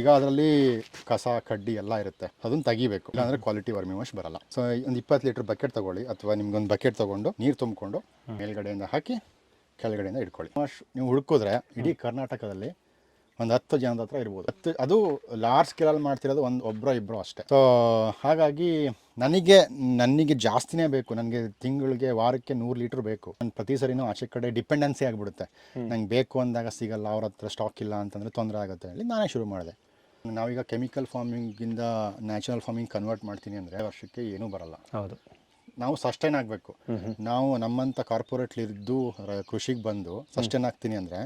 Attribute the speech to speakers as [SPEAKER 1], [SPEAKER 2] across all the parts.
[SPEAKER 1] ಈಗ ಅದರಲ್ಲಿ ಕಸ ಕಡ್ಡಿ ಎಲ್ಲ ಇರುತ್ತೆ. ಅದನ್ನ ತೆಗಿಬೇಕು. ಇಲ್ಲಾಂದ್ರೆ ಕ್ವಾಲಿಟಿ ವರ್ಮಿ ವಾಶ್ ಬರಲ್ಲ. ಸೊ ಒಂದು ಇಪ್ಪತ್ತು ಲೀಟರ್ ಬಕೆಟ್ ತಗೊಳ್ಳಿ. ಅಥವಾ ನಿಮ್ಗೊಂದು ಬಕೆಟ್ ತಗೊಂಡು ನೀರು ತುಂಬಿಕೊಂಡು ಮೇಲ್ಗಡೆಯಿಂದ ಹಾಕಿ ಕೆಳಗಡೆಯಿಂದ ಇಟ್ಕೊಳ್ಳಿ. ವಾಶ್ ನೀವು ಹುಡುಕಿದ್ರೆ ಇಡೀ ಕರ್ನಾಟಕದಲ್ಲಿ ಒಂದು ಹತ್ತು ಜನದ ಹತ್ರ ಇರ್ಬೋದು. ಹತ್ತು ಅದು ಲಾರ್ಜ್ ಸ್ಕೇಲಲ್ಲಿ ಮಾಡ್ತಿರೋದು ಒಂದು ಒಬ್ಬರೋ ಇಬ್ಬರು ಅಷ್ಟೇ. ಸೊ ಹಾಗಾಗಿ ನನಗೆ ನನಗೆ ಜಾಸ್ತಿನೇ ಬೇಕು. ನನಗೆ ತಿಂಗಳಿಗೆ ವಾರಕ್ಕೆ ನೂರು ಲೀಟ್ರ್ ಬೇಕು. ನಾನು ಪ್ರತಿ ಸರಿನೂ ಆಚೆ ಕಡೆ ಡಿಪೆಂಡೆನ್ಸಿ ಆಗಿಬಿಡುತ್ತೆ. ನಂಗೆ ಬೇಕು ಅಂದಾಗ ಸಿಗಲ್ಲ ಅವ್ರ ಹತ್ರ ಸ್ಟಾಕ್ ಇಲ್ಲ ಅಂತಂದರೆ ತೊಂದರೆ ಆಗುತ್ತೆ ಹೇಳಿ ನಾನೇ ಶುರು ಮಾಡಿದೆ. ನಾವೀಗ ಕೆಮಿಕಲ್ ಫಾರ್ಮಿಂಗಿಂದ ನ್ಯಾಚುರಲ್ ಫಾರ್ಮಿಂಗ್ ಕನ್ವರ್ಟ್ ಮಾಡ್ತೀನಿ ಅಂದರೆ ವರ್ಷಕ್ಕೆ ಏನೂ ಬರಲ್ಲ.
[SPEAKER 2] ಹೌದು.
[SPEAKER 1] ನಾವು ಸಸ್ಟೈನ್ ಆಗಬೇಕು. ನಾವು ನಮ್ಮಂಥ ಕಾರ್ಪೊರೇಟ್ಲಿದ್ದು ಕೃಷಿಗೆ ಬಂದು ಸಸ್ಟೈನ್ ಆಗ್ತೀನಿ ಅಂದರೆ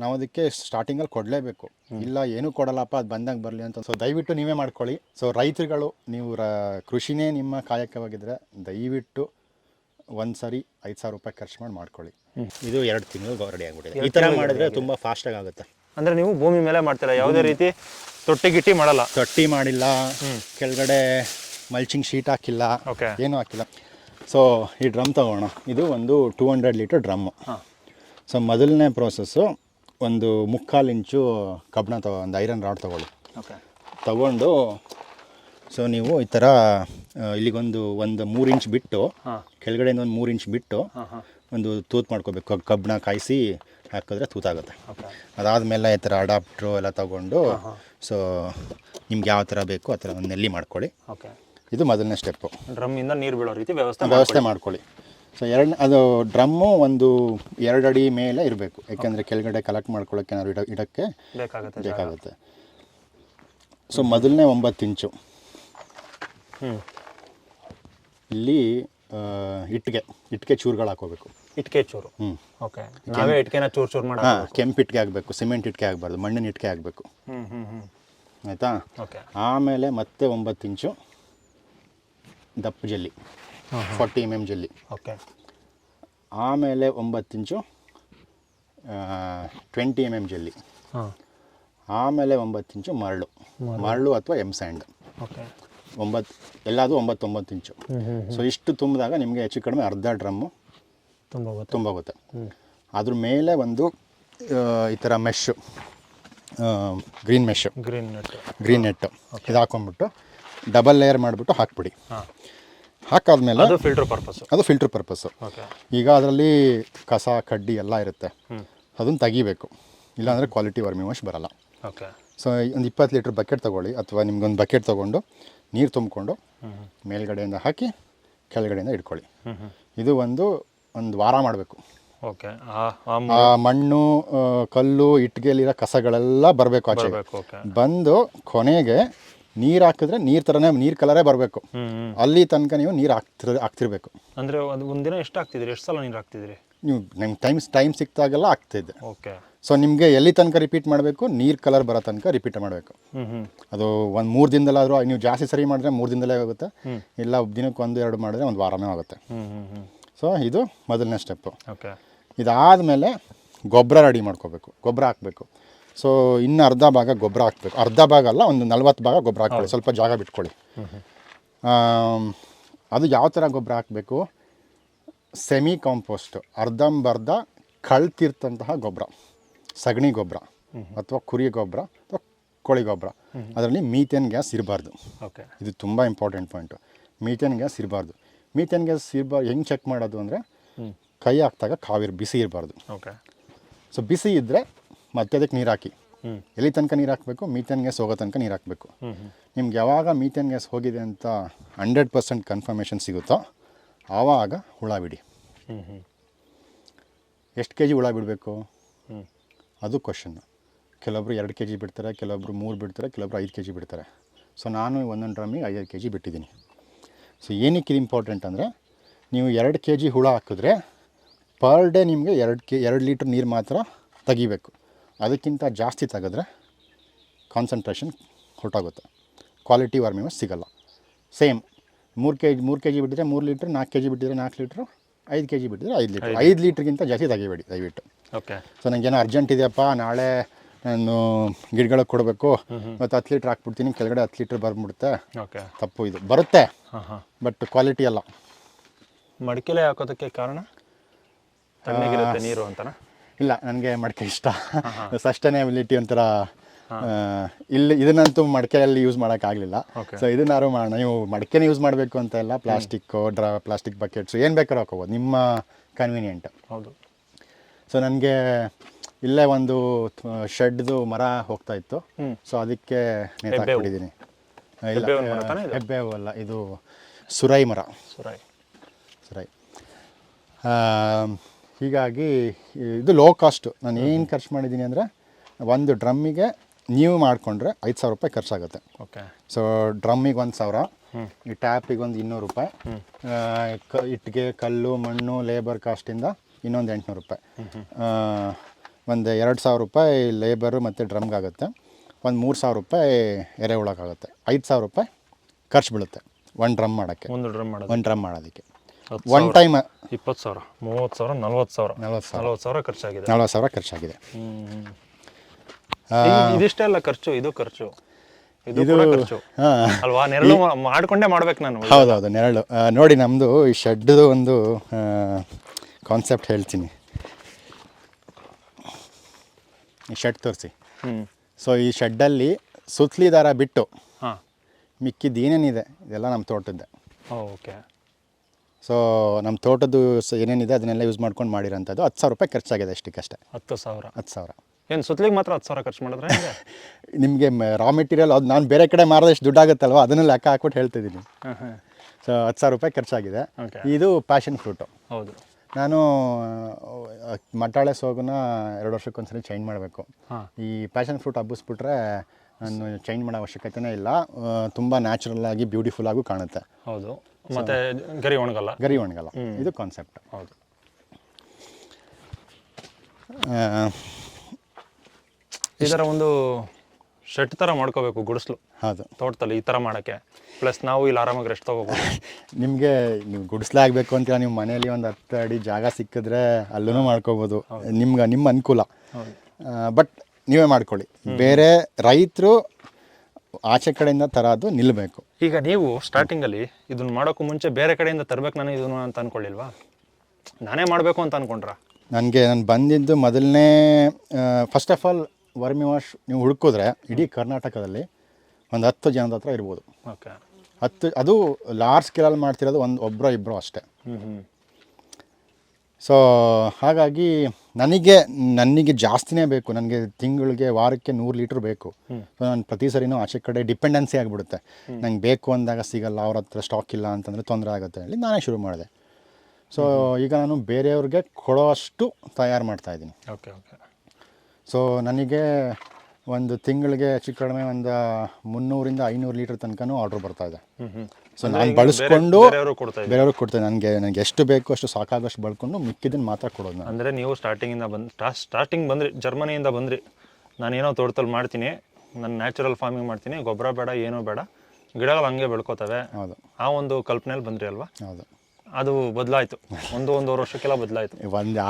[SPEAKER 1] ನಾವು ಅದಕ್ಕೆ ಸ್ಟಾರ್ಟಿಂಗಲ್ಲಿ ಕೊಡಲೇಬೇಕು. ಇಲ್ಲ ಏನೂ ಕೊಡಲ್ಲಪ್ಪ ಅದು ಬಂದಂಗೆ ಬರಲಿ ಅಂತ. ಸೊ ದಯವಿಟ್ಟು ನೀವೇ ಮಾಡ್ಕೊಳ್ಳಿ. ಸೊ ರೈತರುಗಳು ನೀವು ರ ಕೃಷಿನೇ ನಿಮ್ಮ ಕಾಯಕವಾಗಿದ್ದರೆ ದಯವಿಟ್ಟು ಒಂದು ಸರಿ ಐದು ಸಾವಿರ ರೂಪಾಯಿ ಖರ್ಚು ಮಾಡಿ ಮಾಡ್ಕೊಳ್ಳಿ. ಇದು ಎರಡು ತಿಂಗಳು ರೆಡಿ ಆಗಿಬಿಟ್ಟಿದೆ. ಈ ಥರ ಮಾಡಿದ್ರೆ ತುಂಬ ಫಾಸ್ಟಾಗಿ ಆಗುತ್ತೆ.
[SPEAKER 2] ಅಂದ್ರೆ ನೀವು ಭೂಮಿ ಮೇಲೆ ಮಾಡ್ತೀರಾ? ಯಾವುದೇ ರೀತಿ ತೊಟ್ಟಿ ಗಿಟ್ಟಿ ಮಾಡಲ್ಲ?
[SPEAKER 1] ತೊಟ್ಟಿ ಮಾಡಿಲ್ಲ. ಕೆಳಗಡೆ ಮಲ್ಚಿಂಗ್ ಶೀಟ್ ಹಾಕಿಲ್ಲ.
[SPEAKER 2] ಓಕೆ
[SPEAKER 1] ಏನೂ ಹಾಕಿಲ್ಲ. ಸೊ ಈ ಡ್ರಮ್ ತಗೋಣ. ಇದು ಒಂದು ಟೂ ಹಂಡ್ರೆಡ್ ಲೀಟರ್ ಡ್ರಮ್ಮು
[SPEAKER 2] ಹಾಂ.
[SPEAKER 1] ಸೊ ಮೊದಲನೇ ಪ್ರೋಸೆಸ್ಸು ಒಂದು ಮುಕ್ಕಾಲು ಇಂಚು ಕಬ್ಬಣ ತಗೋ ಒಂದು ಐರನ್ ರಾಡ್ ತೊಗೊಳ್ಳಿ.
[SPEAKER 2] ಓಕೆ.
[SPEAKER 1] ತಗೊಂಡು ಸೊ ನೀವು ಈ ಥರ ಇಲ್ಲಿಗೊಂದು ಒಂದು ಮೂರು ಇಂಚ್ ಬಿಟ್ಟು ಕೆಳಗಡೆಯಿಂದ ಒಂದು ಮೂರು ಇಂಚ್ ಬಿಟ್ಟು ಒಂದು ತೂತ್ ಮಾಡ್ಕೋಬೇಕು. ಕಬ್ಬಣ ಕಾಯಿಸಿ ಹಾಕಿದ್ರೆ ತೂತಾಗುತ್ತೆ. ಅದಾದಮೇಲೆ ಈ ಥರ ಅಡಾಪ್ಟ್ರು ಎಲ್ಲ ತಗೊಂಡು ಸೊ ನಿಮ್ಗೆ ಯಾವ ಥರ ಬೇಕು ಆ ಥರ ಒಂದು ನೆಲ್ಲಿ ಮಾಡ್ಕೊಳ್ಳಿ.
[SPEAKER 2] ಓಕೆ.
[SPEAKER 1] ಇದು ಮೊದಲನೇ ಸ್ಟೆಪ್ಪು
[SPEAKER 2] ಡ್ರಮ್ಮಿಂದ ನೀರು ಬೀಳೋ ರೀತಿ ವ್ಯವಸ್ಥೆ
[SPEAKER 1] ವ್ಯವಸ್ಥೆ ಮಾಡ್ಕೊಳ್ಳಿ. ಸೊ ಎರಡು ಅದು ಡ್ರಮ್ಮು ಒಂದು ಎರಡು ಅಡಿ ಮೇಲೆ ಇರಬೇಕು. ಯಾಕೆಂದರೆ ಕೆಳಗಡೆ ಕಲೆಕ್ಟ್ ಮಾಡ್ಕೊಳ್ಳೋಕ್ಕೆ ಏನಾದ್ರು ಇಡ ಇಡೋಕ್ಕೆ
[SPEAKER 2] ಬೇಕಾಗುತ್ತೆ
[SPEAKER 1] ಬೇಕಾಗುತ್ತೆ. ಸೊ ಮೊದಲನೇ ಒಂಬತ್ತು ಇಂಚು. ಇಲ್ಲಿ ಇಟ್ಟಿಗೆ ಇಟ್ಟಿಗೆ ಚೂರುಗಳು ಹಾಕೋಬೇಕು
[SPEAKER 2] ಇಟ್ಕೆ ಚೂರು.
[SPEAKER 1] ಹ್ಞೂ
[SPEAKER 2] ಓಕೆ. ನಾವೇ ಇಟ್ಕೆನ ಚೂರು ಚೂರು ಮಾಡಿ
[SPEAKER 1] ಹಾಂ ಕೆಂಪು ಇಟ್ಟಿಗೆ ಆಗಬೇಕು ಸಿಮೆಂಟ್ ಇಟ್ಟಿಗೆ ಆಗಬಾರ್ದು ಮಣ್ಣಿನ ಇಟ್ಟಿಗೆ ಆಗಬೇಕು
[SPEAKER 2] ಹ್ಞೂ ಹ್ಞೂ ಹ್ಞೂ
[SPEAKER 1] ಆಯಿತಾ?
[SPEAKER 2] ಓಕೆ.
[SPEAKER 1] ಆಮೇಲೆ ಮತ್ತೆ ಒಂಬತ್ತು ಇಂಚು ದಪ್ಪ ಜಲ್ಲಿ. ಫಾರ್ಟಿ ಎಂ ಎಂ ಜಲ್ಲಿ.
[SPEAKER 2] ಓಕೆ.
[SPEAKER 1] ಆಮೇಲೆ ಒಂಬತ್ತು ಇಂಚು ಟ್ವೆಂಟಿ ಎಂ ಎಂ ಜಲ್ಲಿ. ಆಮೇಲೆ ಒಂಬತ್ತು ಇಂಚು ಮರಳು. ಮರಳು. ಅಥವಾ ಎಂ ಸ್ಯಾಂಡ್
[SPEAKER 2] ಓಕೆ.
[SPEAKER 1] ಒಂಬತ್ತು ಎಲ್ಲದು ಒಂಬತ್ತೊಂಬತ್ತು ಒಂಬತ್ತು ಇಂಚು ಸೊ ಇಷ್ಟು ತುಂಬಿದಾಗ ನಿಮಗೆ ಹೆಚ್ಚು ಕಡಿಮೆ ಅರ್ಧ ಡ್ರಮ್ಮು
[SPEAKER 2] ತುಂಬ ಗೊತ್ತು
[SPEAKER 1] ತುಂಬೋಗುತ್ತೆ ಅದ್ರ ಮೇಲೆ ಒಂದು ಈ ಥರ mesh green mesh
[SPEAKER 2] green net
[SPEAKER 1] green net ಇದು ಹಾಕೊಂಡ್ಬಿಟ್ಟು ಡಬಲ್ ಲೇಯರ್ ಮಾಡಿಬಿಟ್ಟು ಹಾಕ್ಬಿಡಿ.
[SPEAKER 2] ಹಾಂ.
[SPEAKER 1] ಹಾಕಾದ್ಮೇಲೆ
[SPEAKER 2] ಅದು ಫಿಲ್ಟರ್ ಪರ್ಪಸ್
[SPEAKER 1] ಅದು ಫಿಲ್ಟರ್
[SPEAKER 2] ಪರ್ಪಸ್
[SPEAKER 1] ಈಗ ಅದರಲ್ಲಿ ಕಸ ಕಡ್ಡಿ ಎಲ್ಲ ಇರುತ್ತೆ. ಅದನ್ನು ತೆಗಿಬೇಕು. ಇಲ್ಲಾಂದರೆ ಕ್ವಾಲಿಟಿ ವರ್ಮಿ ವಾಶ್ ಬರಲ್ಲ.
[SPEAKER 2] ಓಕೆ
[SPEAKER 1] ಸೊ ಒಂದು ಇಪ್ಪತ್ತು ಲೀಟ್ರ್ ಬಕೆಟ್ ತೊಗೊಳ್ಳಿ ಅಥವಾ ನಿಮ್ಗೊಂದು ಬಕೆಟ್ ತಗೊಂಡು ನೀರು ತುಂಬಿಕೊಂಡು ಮೇಲ್ಗಡೆಯಿಂದ ಹಾಕಿ ಕೆಳಗಡೆಯಿಂದ ಇಟ್ಕೊಳ್ಳಿ. ಇದು ಒಂದು ಒಂದು ವಾರ ಮಾಡಬೇಕು.
[SPEAKER 2] ಓಕೆ
[SPEAKER 1] ಮಣ್ಣು ಕಲ್ಲು ಇಟ್ಟಿಗೆಯಲ್ಲಿರೋ ಕಸಗಳೆಲ್ಲ ಬರಬೇಕು ಆಚೆ ಬಂದು ಕೊನೆಗೆ ನೀರು ಹಾಕಿದ್ರೆ ನೀರು ಥರನೇ ನೀರು ಕಲರೇ ಬರಬೇಕು. ಅಲ್ಲಿ ತನಕ ನೀವು ನೀರು ಹಾಕ್ತಿರ ಹಾಕ್ತಿರ್ಬೇಕು.
[SPEAKER 2] ಅಂದರೆ ಅದು ಒಂದಿನ ಎಷ್ಟು ಹಾಕ್ತಿದ್ರಿ? ಎಷ್ಟು ಸಲ ನೀರು ಹಾಕ್ತಿದ್ರಿ?
[SPEAKER 1] ನೀವು ನಿಮ್ಗೆ ಟೈಮ್ ಟೈಮ್ ಸಿಕ್ತಾಗೆಲ್ಲ ಆಗ್ತಿದ್ದೆ
[SPEAKER 2] ಓಕೆ.
[SPEAKER 1] ಸೊ ನಿಮಗೆ ಎಲ್ಲಿ ತನಕ ರಿಪೀಟ್ ಮಾಡಬೇಕು? ನೀರು ಕಲರ್ ಬರೋ ತನಕ ರಿಪೀಟ್ ಮಾಡಬೇಕು. ಅದು ಒಂದು ಮೂರು ದಿನದಲ್ಲಾದರೂ ನೀವು ಜಾಸ್ತಿ ಸರಿ ಮಾಡಿದ್ರೆ ಮೂರು ದಿನದಲ್ಲೇ ಆಗುತ್ತೆ. ಇಲ್ಲ ದಿನಕ್ಕೆ ಒಂದು ಎರಡು ಮಾಡಿದ್ರೆ ಒಂದು ವಾರನೇ ಆಗುತ್ತೆ. ಸೊ ಇದು ಮೊದಲನೇ ಸ್ಟೆಪ್ಪು
[SPEAKER 2] ಓಕೆ.
[SPEAKER 1] ಇದಾದಮೇಲೆ ಗೊಬ್ಬರ ರೆಡಿ ಮಾಡ್ಕೋಬೇಕು. ಗೊಬ್ಬರ ಹಾಕಬೇಕು. ಸೊ ಇನ್ನು ಅರ್ಧ ಭಾಗ ಗೊಬ್ಬರ ಹಾಕ್ಬೇಕು. ಅರ್ಧ ಭಾಗ ಅಲ್ಲ ಒಂದು ನಲ್ವತ್ತು ಭಾಗ ಗೊಬ್ಬರ ಹಾಕ್ಕೊಳ್ಳಿ. ಸ್ವಲ್ಪ ಜಾಗ ಬಿಟ್ಕೊಳ್ಳಿ. ಅದು ಯಾವ ಥರ ಗೊಬ್ಬರ ಹಾಕಬೇಕು? ಸೆಮಿ ಕಾಂಪೋಸ್ಟ್ ಅರ್ಧಂಬರ್ಧ ಕಳ್ತಿರ್ತಂತಹ ಗೊಬ್ಬರ. ಸಗಣಿ ಗೊಬ್ಬರ ಅಥವಾ ಕುರಿ ಗೊಬ್ಬರ ಅಥವಾ ಕೋಳಿ ಗೊಬ್ಬರ. ಅದರಲ್ಲಿ ಮೀಥೇನ್ ಗ್ಯಾಸ್ ಇರಬಾರ್ದು.
[SPEAKER 2] ಓಕೆ.
[SPEAKER 1] ಇದು ತುಂಬ ಇಂಪಾರ್ಟೆಂಟ್ ಪಾಯಿಂಟು ಮೀಥೇನ್ ಗ್ಯಾಸ್ ಇರಬಾರ್ದು. ಮೀಥೇನ್ ಗ್ಯಾಸ್ ಇರಬಾರ್ದು ಹೆಂಗೆ ಚೆಕ್ ಮಾಡೋದು ಅಂದರೆ ಕೈ ಹಾಕ್ದಾಗ ಕಾವಿರ್ ಬಿಸಿ ಇರಬಾರ್ದು.
[SPEAKER 2] ಓಕೆ.
[SPEAKER 1] ಸೊ ಬಿಸಿ ಇದ್ದರೆ ಮತ್ತೆ ಅದಕ್ಕೆ ನೀರು ಹಾಕಿ ಎಲ್ಲಿ ತನಕ ನೀರು ಹಾಕಬೇಕು ಮೀಥೇನ್ ಗ್ಯಾಸ್ ಹೋಗೋ ತನಕ ನೀರು ಹಾಕಬೇಕು ನಿಮ್ಗೆ ಯಾವಾಗ ಮೀಥೇನ್ ಗ್ಯಾಸ್ ಹೋಗಿದೆ ಅಂತ ಹಂಡ್ರೆಡ್ ಪರ್ಸೆಂಟ್ ಕನ್ಫರ್ಮೇಷನ್ ಸಿಗುತ್ತೋ ಆವಾಗ ಹುಳ ಬಿಡಿ. ಎಷ್ಟು ಕೆ ಜಿ ಹುಳ ಬಿಡಬೇಕು? ಅದು ಕ್ವಶನ್ ಕೆಲವೊಬ್ರು ಎರಡು ಕೆ ಜಿ ಬಿಡ್ತಾರೆ ಕೆಲವೊಬ್ರು ಮೂರು ಬಿಡ್ತಾರೆ ಕೆಲವೊಬ್ರು ಐದು ಕೆ ಜಿ ಬಿಡ್ತಾರೆ. ಸೊ ನಾನು ಒಂದೊಂದು ಡ್ರಮ್ಮಿಗೆ ಐದು ಕೆ ಜಿ ಬಿಟ್ಟಿದ್ದೀನಿ. ಸೊ ಏನಕ್ಕೆ ಇದು ಇಂಪಾರ್ಟೆಂಟ್ ಅಂದರೆ ನೀವು ಎರಡು ಕೆ ಜಿ ಹುಳ ಹಾಕಿದ್ರೆ ಪರ್ ಡೇ ನಿಮಗೆ ಎರಡು ಕೆ ಎರಡು ಲೀಟ್ರ್ ನೀರು ಮಾತ್ರ ತೆಗಿಬೇಕು. ಅದಕ್ಕಿಂತ ಜಾಸ್ತಿ ತೆಗೆದ್ರೆ ಕಾನ್ಸಂಟ್ರೇಷನ್ ಹೊರಟೋಗುತ್ತೆ. ಕ್ವಾಲಿಟಿ ವಾರ್ಮಿಂಗ್ ಸಿಗಲ್ಲ. ಸೇಮ್ ಮೂರು ಕೆ ಜಿ ಮೂರು ಕೆ ಜಿ ಬಿಟ್ಟಿದ್ರೆ ಮೂರು ಲೀಟ್ರ್ ನಾಲ್ಕು ಕೆ ಜಿ ಬಿಟ್ಟಿದ್ರೆ ನಾಲ್ಕು ಲೀಟ್ರು ಐದು ಕೆ ಜಿ ಬಿಟ್ಟಿದ್ರೆ ಐದು ಲೀಟ್ರ್ ಐದು ಲೀಟ್ರ್ಗಿಂತ ಜಾಸ್ತಿ ತೆಗಿಬೇಡಿ ದಯವಿಟ್ಟು.
[SPEAKER 2] ಓಕೆ
[SPEAKER 1] ಸೊ ನನಗೇನೋ ಅರ್ಜೆಂಟ್ ಇದೆಯಪ್ಪ ನಾಳೆ ನಾನು ಗಿಡಗಳಿಗೆ ಕೊಡಬೇಕು ಮತ್ತು ಹತ್ತು ಲೀಟ್ರ್ ಹಾಕ್ಬಿಡ್ತೀನಿ ಕೆಳಗಡೆ ಹತ್ತು ಲೀಟ್ರ್ ಬರ್ಬಿಡುತ್ತೆ.
[SPEAKER 2] ಓಕೆ
[SPEAKER 1] ತಪ್ಪು ಇದು. ಬರುತ್ತೆ ಬಟ್ ಕ್ವಾಲಿಟಿ ಅಲ್ಲ.
[SPEAKER 2] ಮಡಿಕೆಲೆ ಹಾಕೋದಕ್ಕೆ ಕಾರಣ? ನೀರು ಅಂತನಾ?
[SPEAKER 1] ಇಲ್ಲ ನನಗೆ ಮಡಕೆ ಇಷ್ಟ. ಸಸ್ಟೈನೇಬಿಲಿಟಿ ಒಂಥರ ಇಲ್ಲಿ ಇದನ್ನಂತೂ ಮಡಕೆಯಲ್ಲಿ ಯೂಸ್ ಮಾಡೋಕ್ಕಾಗಲಿಲ್ಲ. ಸೊ ಇದನ್ನಾರು ಮಾಡೋಣ ನೀವು ಮಡಕೆನ ಯೂಸ್ ಮಾಡಬೇಕು ಅಂತ ಇಲ್ಲ ಪ್ಲಾಸ್ಟಿಕ್ಕು ಡ್ರ ಪ್ಲಾಸ್ಟಿಕ್ ಬಕೆಟ್ಸು ಏನು ಬೇಕಾದ್ರೂ ಹಾಕೋಬೋದು ನಿಮ್ಮ ಕನ್ವೀನಿಯೆಂಟ್
[SPEAKER 2] ಹೌದು.
[SPEAKER 1] ಸೊ ನನಗೆ ಇಲ್ಲೇ ಒಂದು ಶೆಡ್ದು ಮರ ಹೋಗ್ತಾ ಇತ್ತು. ಸೊ ಅದಕ್ಕೆ ನೇತಾಕ್ಬಿಟ್ಟಿದ್ದೀನಿ? ಹೆಬ್ಬೇವು ಅಲ್ಲ ಇದು ಸುರೈ ಮರ. ಸುರೈ. ಸುರೈ. ಹೀಗಾಗಿ ಇದು ಲೋ ಕಾಸ್ಟು ನಾನು ಏನು ಖರ್ಚು ಮಾಡಿದ್ದೀನಿ ಅಂದರೆ ಒಂದು ಡ್ರಮ್ಮಿಗೆ ನೀವು ಮಾಡಿಕೊಂಡ್ರೆ ಐದು ಸಾವಿರ ರೂಪಾಯಿ ಖರ್ಚಾಗುತ್ತೆ.
[SPEAKER 2] ಓಕೆ.
[SPEAKER 1] ಸೊ ಡ್ರಮ್ಮಿಗೆ ಒಂದು ಸಾವಿರ ಈ ಟ್ಯಾಪಿಗೆ ಒಂದು ಇನ್ನೂರು ರೂಪಾಯಿ ಕ ಇಟ್ಟಿಗೆ ಕಲ್ಲು ಮಣ್ಣು ಲೇಬರ್ ಕಾಸ್ಟಿಂದ ಇನ್ನೊಂದು ಎಂಟುನೂರು ರೂಪಾಯಿ. ಒಂದು ಎರಡು ಸಾವಿರ ರೂಪಾಯಿ ಲೇಬರು ಮತ್ತು ಡ್ರಮ್ಗಾಗುತ್ತೆ ಒಂದು ಮೂರು ಸಾವಿರ ರೂಪಾಯಿ ಎರೆ ಉಳೋಕ್ಕಾಗುತ್ತೆ ಐದು ಸಾವಿರ ರೂಪಾಯಿ ಖರ್ಚು ಬೀಳುತ್ತೆ ಒಂದು ಡ್ರಮ್ ಮಾಡೋಕ್ಕೆ.
[SPEAKER 2] ಒಂದು ಡ್ರಮ್ ಮಾಡೋದು
[SPEAKER 1] ಒಂದು ಡ್ರಮ್ ಮಾಡೋದಕ್ಕೆ. ಒನ್ ಟೈಮ್
[SPEAKER 2] ಇಪ್ಪತ್ತು ಸಾವಿರ. ಮೂವತ್ತು ಸಾವಿರ ನಲ್ವತ್ತು ಸಾವಿರ.
[SPEAKER 1] ನಲ್ವತ್ತು ಸಾವಿರ.
[SPEAKER 2] ನಲ್ವತ್ತು ಸಾವಿರ ಖರ್ಚಾಗಿದೆ.
[SPEAKER 1] ನಲ್ವತ್ತು ಸಾವಿರ ಖರ್ಚಾಗಿದೆ.
[SPEAKER 2] ಹ್ಮ್
[SPEAKER 1] ಆ,
[SPEAKER 2] ಈ- ಇದಿಷ್ಟೇ ಅಲ್ಲ ಖರ್ಚು ಇದು ಖರ್ಚು. ಇದು ಖರ್ಚು.
[SPEAKER 1] ಹಾಂ.
[SPEAKER 2] ಅಲ್ವಾ? ನೆರಳು ಮಾಡಿಕೊಂಡೇ ಮಾಡ್ಬೇಕು ನಾನು.
[SPEAKER 1] ಹೌದೌದು ನೆರಳು. ನೋಡಿ ನಮ್ಮದು ಈ ಶೆಡ್ದು ಒಂದು ಕಾನ್ಸೆಪ್ಟ್ ಹೇಳ್ತೀನಿ. ಈ ಶೆಡ್ ತೋರಿಸಿ. ಸೊ ಈ ಶೆಡ್ಡಲ್ಲಿ ಸುತ್ತಲಿದಾರ ಬಿಟ್ಟು
[SPEAKER 2] ಹಾಂ.
[SPEAKER 1] ಮಿಕ್ಕಿದ್ದು ಏನೇನಿದೆ? ಇದೆಲ್ಲ ನಮ್ಮ ತೋಟದ್ದೆ.
[SPEAKER 2] ಓಕೆ.
[SPEAKER 1] ಸೊ ನಮ್ಮ ತೋಟದ್ದು ಸ ಏನೇನಿದೆ ಅದನ್ನೆಲ್ಲ ಯೂಸ್ ಮಾಡ್ಕೊಂಡು ಮಾಡಿರೋಂಥದ್ದು ಹತ್ತು ಸಾವಿರ ರೂಪಾಯಿ ಖರ್ಚಾಗಿದೆ ಅಷ್ಟಕ್ಕಷ್ಟೇ.
[SPEAKER 2] ಹತ್ತು ಸಾವಿರ?
[SPEAKER 1] ಹತ್ತು ಸಾವಿರ.
[SPEAKER 2] ಏನು ಸುತ್ತಲಿಗೆ ಮಾತ್ರ ಹತ್ತು ಸಾವಿರ ಖರ್ಚು ಮಾಡಿದ್ರೆ
[SPEAKER 1] ನಿಮಗೆ ರಾ ಮೆಟೀರಿಯಲ್ ಅದು ನಾನು ಬೇರೆ ಕಡೆ ಮಾರಿದಷ್ಟು ದುಡ್ಡಾಗುತ್ತಲ್ವ ಅದನ್ನು ಲೆಕ್ಕ ಹಾಕ್ಬಿಟ್ಟು ಹೇಳ್ತಿದ್ದೀನಿ.
[SPEAKER 2] ಹಾಂ ಹಾಂ.
[SPEAKER 1] ಸೊ ಹತ್ತು ಸಾವಿರ ರೂಪಾಯಿ ಖರ್ಚಾಗಿದೆ. ಇದು ಪ್ಯಾಷನ್ ಫ್ರೂಟು
[SPEAKER 2] ಹೌದು.
[SPEAKER 1] ನಾನು ಮಟಾಳೆ ಮಟ್ಟಾಳೆ ಸೋಗನ್ನ ಎರಡು ವರ್ಷಕ್ಕೊಂದ್ಸರಿ ಚೇಂಜ್ ಮಾಡಬೇಕು.
[SPEAKER 2] ಹಾಂ.
[SPEAKER 1] ಈ ಪ್ಯಾಷನ್ ಫ್ರೂಟ್ ಹಬ್ಬಿಸ್ಬಿಟ್ರೆ ನಾನು ಚೇಂಜ್ ಮಾಡೋ ಅವಶ್ಯಕತೆನೇ ಇಲ್ಲ. ತುಂಬ ನ್ಯಾಚುರಲ್ ಆಗಿ ಬ್ಯೂಟಿಫುಲ್ ಆಗೂ ಕಾಣುತ್ತೆ.
[SPEAKER 2] ಹೌದು. ಮತ್ತೆ ಗರಿ ಒಣಗಲ್ಲ.
[SPEAKER 1] ಗರಿ ಒಣಗಲ್ಲ. ಇದು ಕಾನ್ಸೆಪ್ಟ್
[SPEAKER 2] ಹೌದು. ಈ ಥರ ಒಂದು ಶೆಡ್ ಥರ ಮಾಡ್ಕೋಬೇಕು ಗುಡಿಸ್ಲು.
[SPEAKER 1] ಹೌದು.
[SPEAKER 2] ತೋಟದಲ್ಲಿ ಈ ಥರ ಮಾಡೋಕ್ಕೆ. ಪ್ಲಸ್ ನಾವು ಇಲ್ಲಿ ಆರಾಮಾಗಿ ರೆಸ್ಟ್ ತೊಗೋಬೋದು.
[SPEAKER 1] ನಿಮಗೆ ನೀವು ಗುಡಿಸ್ಲೇ ಆಗಬೇಕು ಅಂತೀರ ನೀವು ಮನೆಯಲ್ಲಿ ಒಂದು ಹತ್ತು ಅಡಿ ಜಾಗ ಸಿಕ್ಕಿದ್ರೆ ಅಲ್ಲೂ ಮಾಡ್ಕೋಬೋದು. ನಿಮ್ಗೆ ನಿಮ್ಮ ಅನುಕೂಲ. ಬಟ್ ನೀವೇ ಮಾಡ್ಕೊಳ್ಳಿ. ಬೇರೆ ರೈತರು ಆಚೆ ಕಡೆಯಿಂದ ತರೋದು ನಿಲ್ಲಬೇಕು
[SPEAKER 2] ಈಗ ನೀವು ಸ್ಟಾರ್ಟಿಂಗಲ್ಲಿ ಇದನ್ನ ಮಾಡೋಕ್ಕೂ ಮುಂಚೆ ಬೇರೆ ಕಡೆಯಿಂದ ತರಬೇಕು ನಾನು ಇದನ್ನು ಅಂತ ಅನ್ಕೊಳ್ಳಿಲ್ವಾ? ನಾನೇ ಮಾಡಬೇಕು ಅಂತ ಅನ್ಕೊಂಡ್ರ?
[SPEAKER 1] ನನಗೆ ನಾನು ಬಂದಿದ್ದು ಮೊದಲನೇ first of all vermi wash ನೀವು ಹುಡುಕಿದ್ರೆ ಇಡೀ ಕರ್ನಾಟಕದಲ್ಲಿ ಒಂದು ಹತ್ತು ಜನದ ಹತ್ರ ಇರ್ಬೋದು.
[SPEAKER 2] ಓಕೆ
[SPEAKER 1] ಹತ್ತು ಅದು ಲಾರ್ಜ್ ಸ್ಕೇಲಲ್ಲಿ ಮಾಡ್ತಿರೋದು ಒಂದು ಒಬ್ಬರೋ ಇಬ್ಬರು ಅಷ್ಟೇ. ಸೊ ಹಾಗಾಗಿ ನನಗೆ ನನಗೆ ಜಾಸ್ತಿನೇ ಬೇಕು. ನನಗೆ ತಿಂಗಳಿಗೆ ವಾರಕ್ಕೆ ನೂರು ಲೀಟ್ರ್ ಬೇಕು. ಸೊ ನಾನು ಪ್ರತಿ ಸರಿನೂ ಆಚೆ ಕಡೆ ಡಿಪೆಂಡೆನ್ಸಿ ಆಗಿಬಿಡುತ್ತೆ. ನಂಗೆ ಬೇಕು ಅಂದಾಗ ಸಿಗಲ್ಲ ಅವ್ರ ಹತ್ರ ಸ್ಟಾಕ್ ಇಲ್ಲ ಅಂತಂದರೆ ತೊಂದರೆ ಆಗುತ್ತೆ ಹೇಳಿ ನಾನೇ ಶುರು ಮಾಡಿದೆ. ಸೊ ಈಗ ನಾನು ಬೇರೆಯವ್ರಿಗೆ ಕೊಡೋ ಅಷ್ಟು ತಯಾರು ಮಾಡ್ತಾಯಿದ್ದೀನಿ
[SPEAKER 2] ಓಕೆ ಓಕೆ.
[SPEAKER 1] ಸೊ ನನಗೆ ಒಂದು ತಿಂಗಳಿಗೆ ಹೆಚ್ಚು ಕಡಿಮೆ ಒಂದು ಮುನ್ನೂರಿಂದ ಐನೂರು ಲೀಟರ್ ತನಕನೂ ಆರ್ಡ್ರ್ ಬರ್ತಾ ಇದೆ. ಸೊ ನಾನು ಬಳಸ್ಕೊಂಡು ಬೇರೆಯವ್ರಿಗೆ ಕೊಡ್ತೇನೆ ನನಗೆ ನನಗೆ ಎಷ್ಟು ಬೇಕು ಅಷ್ಟು ಸಾಕಾಗಷ್ಟು ಬಳ್ಕೊಂಡು ಮಿಕ್ಕಿದ್ದನ್ನು ಮಾತ್ರ ಕೊಡೋದು ನಾನು.
[SPEAKER 2] ಅಂದರೆ ನೀವು ಸ್ಟಾರ್ಟಿಂಗಿಂದ ಬಂದು ಸ್ಟಾರ್ಟಿಂಗ್ ಬಂದ್ರಿ ಜರ್ಮನಿಯಿಂದ ಬಂದ್ರಿ. ಏನೋ ತೋಟದಲ್ಲಿ ಮಾಡ್ತೀನಿ ನಾನು ನ್ಯಾಚುರಲ್ ಫಾರ್ಮಿಂಗ್ ಮಾಡ್ತೀನಿ ಗೊಬ್ಬರ ಬೇಡ ಏನೂ ಬೇಡ ಗಿಡಗಳು ಹಂಗೆ ಬೆಳ್ಕೋತವೆ.
[SPEAKER 1] ಹೌದು.
[SPEAKER 2] ಆ ಒಂದು ಕಲ್ಪನೆಯಲ್ಲಿ ಬಂದ್ರಿ ಅಲ್ವಾ?
[SPEAKER 1] ಹೌದು.
[SPEAKER 2] ಅದು ಬದಲಾಯಿತು. ಒಂದು ಒಂದೂವರೆ ವರ್ಷಕ್ಕೆಲ್ಲ ಬದಲಾಯಿತು.
[SPEAKER 1] ಒಂದು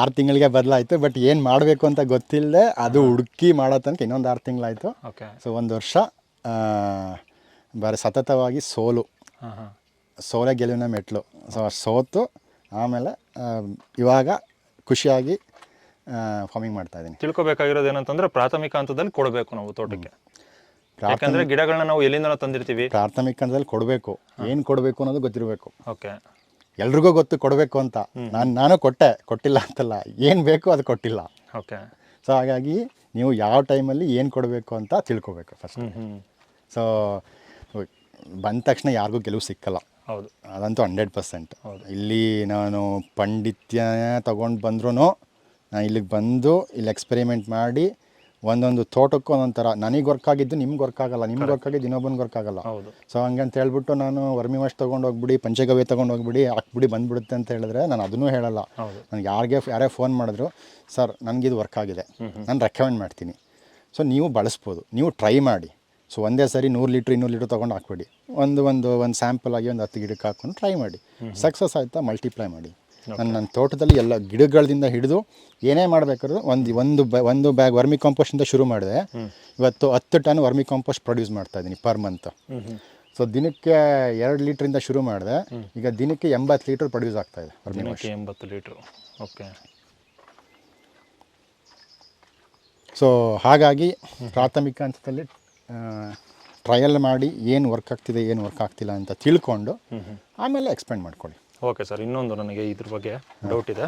[SPEAKER 1] ಆರು ತಿಂಗಳಿಗೆ ಬದಲಾಯಿತು ಬಟ್ ಏನು ಮಾಡಬೇಕು ಅಂತ ಗೊತ್ತಿಲ್ಲದೆ ಅದು ಹುಡುಕಿ ಮಾಡೋ ತನಕ ಇನ್ನೊಂದು ಆರು ತಿಂಗಳಾಯಿತು.
[SPEAKER 2] ಓಕೆ
[SPEAKER 1] ಸೊ ಒಂದು ವರ್ಷ ಬರ ಸತತವಾಗಿ ಸೋಲು. ಸೋಲೆ ಗೆಲುವಿನ ಮೆಟ್ಲು. ಸೊ ಸೋತು ಆಮೇಲೆ ಇವಾಗ ಖುಷಿಯಾಗಿ ಫಾರ್ಮಿಂಗ್ ಮಾಡ್ತಾ ಇದ್ದೀನಿ.
[SPEAKER 2] ತಿಳ್ಕೊಬೇಕಾಗಿರೋದು ಏನಂತಂದ್ರೆ ಪ್ರಾಥಮಿಕ ಹಂತದಲ್ಲಿ ಕೊಡಬೇಕು ನಾವು ತೋಟಕ್ಕೆ. ಯಾಕಂದ್ರೆ ಗಿಡಗಳನ್ನ ನಾವು ಎಲ್ಲಿಂದ ತಂದಿರ್ತೀವಿ.
[SPEAKER 1] ಪ್ರಾಥಮಿಕ ಹಂತದಲ್ಲಿ ಕೊಡಬೇಕು. ಏನು ಕೊಡಬೇಕು ಅನ್ನೋದು ಗೊತ್ತಿರಬೇಕು.
[SPEAKER 2] ಓಕೆ
[SPEAKER 1] ಎಲ್ರಿಗೂ ಗೊತ್ತು ಕೊಡಬೇಕು ಅಂತ. ನಾನು ನಾನು ಕೊಟ್ಟೆ ಕೊಟ್ಟಿಲ್ಲ ಅಂತಲ್ಲ. ಏನು ಬೇಕು ಅದು ಕೊಟ್ಟಿಲ್ಲ.
[SPEAKER 2] ಓಕೆ.
[SPEAKER 1] ಸೊ ಹಾಗಾಗಿ ನೀವು ಯಾವ ಟೈಮಲ್ಲಿ ಏನು ಕೊಡಬೇಕು ಅಂತ ತಿಳ್ಕೊಬೇಕು ಫಸ್ಟ್ ಸೊ ಬಂದ ತಕ್ಷಣ ಯಾರಿಗೂ ಗೆಲುವು ಸಿಕ್ಕಲ್ಲ.
[SPEAKER 2] ಹೌದು.
[SPEAKER 1] ಅದಂತೂ ಹಂಡ್ರೆಡ್ ಪರ್ಸೆಂಟ್
[SPEAKER 2] ಹೌದು.
[SPEAKER 1] ಇಲ್ಲಿ ನಾನು ಪಂಡಿತ್ಯ ತೊಗೊಂಡು ಬಂದ್ರೂ ನಾನು ಇಲ್ಲಿಗೆ ಬಂದು ಇಲ್ಲಿ ಎಕ್ಸ್ಪೆರಿಮೆಂಟ್ ಮಾಡಿ ಒಂದೊಂದು ತೋಟಕ್ಕೂ ಒಂದೊಂದು ಥರ ನನಗೆ ವರ್ಕ್ ಆಗಿದ್ದು ನಿಮ್ಗೆ ವರ್ಕ್ ಆಗಲ್ಲ ನಿಮ್ಗೆ ವರ್ಕ್ ಆಗಿದ್ದು ಇನ್ನೊಬ್ಬನಿಗೆ ವರ್ಕ್ ಆಗಲ್ಲ.
[SPEAKER 2] ಹೌದು.
[SPEAKER 1] ಸೊ ಅಂತ ಹೇಳ್ಬಿಟ್ಟು ನಾನು ವರ್ಮಿ ವಾಶ್ ತೊಗೊಂಡು ಹೋಗ್ಬಿಡಿ ಪಂಚಗವ್ಯ ತೊಗೊಂಡು ಹೋಗ್ಬಿಡಿ ಹಾಕ್ಬಿಡಿ ಬಂದ್ಬಿಡುತ್ತೆ ಅಂತ ಹೇಳಿದ್ರೆ ನಾನು ಅದನ್ನೂ ಹೇಳಲ್ಲ. ನನಗೆ ಯಾರಿಗೆ ಯಾರೇ ಫೋನ್ ಮಾಡಿದ್ರು ಸರ್ ನನಗಿದು ವರ್ಕ್ ಆಗಿದೆ. ನಾನು ರೆಕಮೆಂಡ್ ಮಾಡ್ತೀನಿ. ಸೊ ನೀವು ಬಳಸ್ಬೋದು ನೀವು ಟ್ರೈ ಮಾಡಿ. ಸೊ ಒಂದೇ ಸರಿ ನೂರು ಲೀಟ್ರ್ ಇನ್ನೂರು ಲೀಟ್ರ್ ತೊಗೊಂಡು ಹಾಕ್ಬೇಡಿ. ಒಂದು ಒಂದು ಒಂದು ಸ್ಯಾಂಪಲ್ ಆಗಿ ಒಂದು ಹತ್ತು ಗಿಡಕ್ಕೆ ಹಾಕ್ಕೊಂಡು ಟ್ರೈ ಮಾಡಿ. ಸಕ್ಸಸ್ ಆಯಿತಾ? ಮಲ್ಟಿಪ್ಲೈ ಮಾಡಿ. ನನ್ನ ನನ್ನ ತೋಟದಲ್ಲಿ ಎಲ್ಲ ಗಿಡಗಳಿಂದ ಹಿಡಿದು ಏನೇ ಮಾಡಬೇಕಾದ್ರೂ ಒಂದು ಒಂದು ಬ್ಯಾ ಒಂದು ಬ್ಯಾಗ್ ವರ್ಮಿ ಕಾಂಪೋಸ್ಟಿಂದ ಶುರು ಮಾಡಿದೆ. ಇವತ್ತು ಹತ್ತು ಟನ್ ವರ್ಮಿ ಕಾಂಪೋಸ್ಟ್ ಪ್ರೊಡ್ಯೂಸ್ ಮಾಡ್ತಾ ಇದ್ದೀನಿ ಪರ್ ಮಂತ್ ಸೊ ದಿನಕ್ಕೆ ಎರಡು ಲೀಟ್ರಿಂದ ಶುರು ಮಾಡಿದೆ. ಈಗ ದಿನಕ್ಕೆ ಎಂಬತ್ತು ಲೀಟ್ರ್ ಪ್ರೊಡ್ಯೂಸ್ ಆಗ್ತಾ ಇದೆ ವರ್ಮಿ
[SPEAKER 2] ಎಂಬತ್ತು ಲೀಟ್ರು ಓಕೆ
[SPEAKER 1] ಸೊ ಹಾಗಾಗಿ ಪ್ರಾಥಮಿಕ ಹಂತದಲ್ಲಿ ಟ್ರಯಲ್ ಮಾಡಿ ಏನು ವರ್ಕ್ ಆಗ್ತಿದೆ ಏನು ವರ್ಕ್ ಆಗ್ತಿಲ್ಲ ಅಂತ ತಿಳ್ಕೊಂಡು ಆಮೇಲೆ ಎಕ್ಸ್ಪೆಂಡ್ ಮಾಡ್ಕೊಳ್ಳಿ.
[SPEAKER 2] ಓಕೆ ಸರ್ ಇನ್ನೊಂದು ನನಗೆ ಇದ್ರ ಬಗ್ಗೆ ಡೌಟ್ ಇದೆ.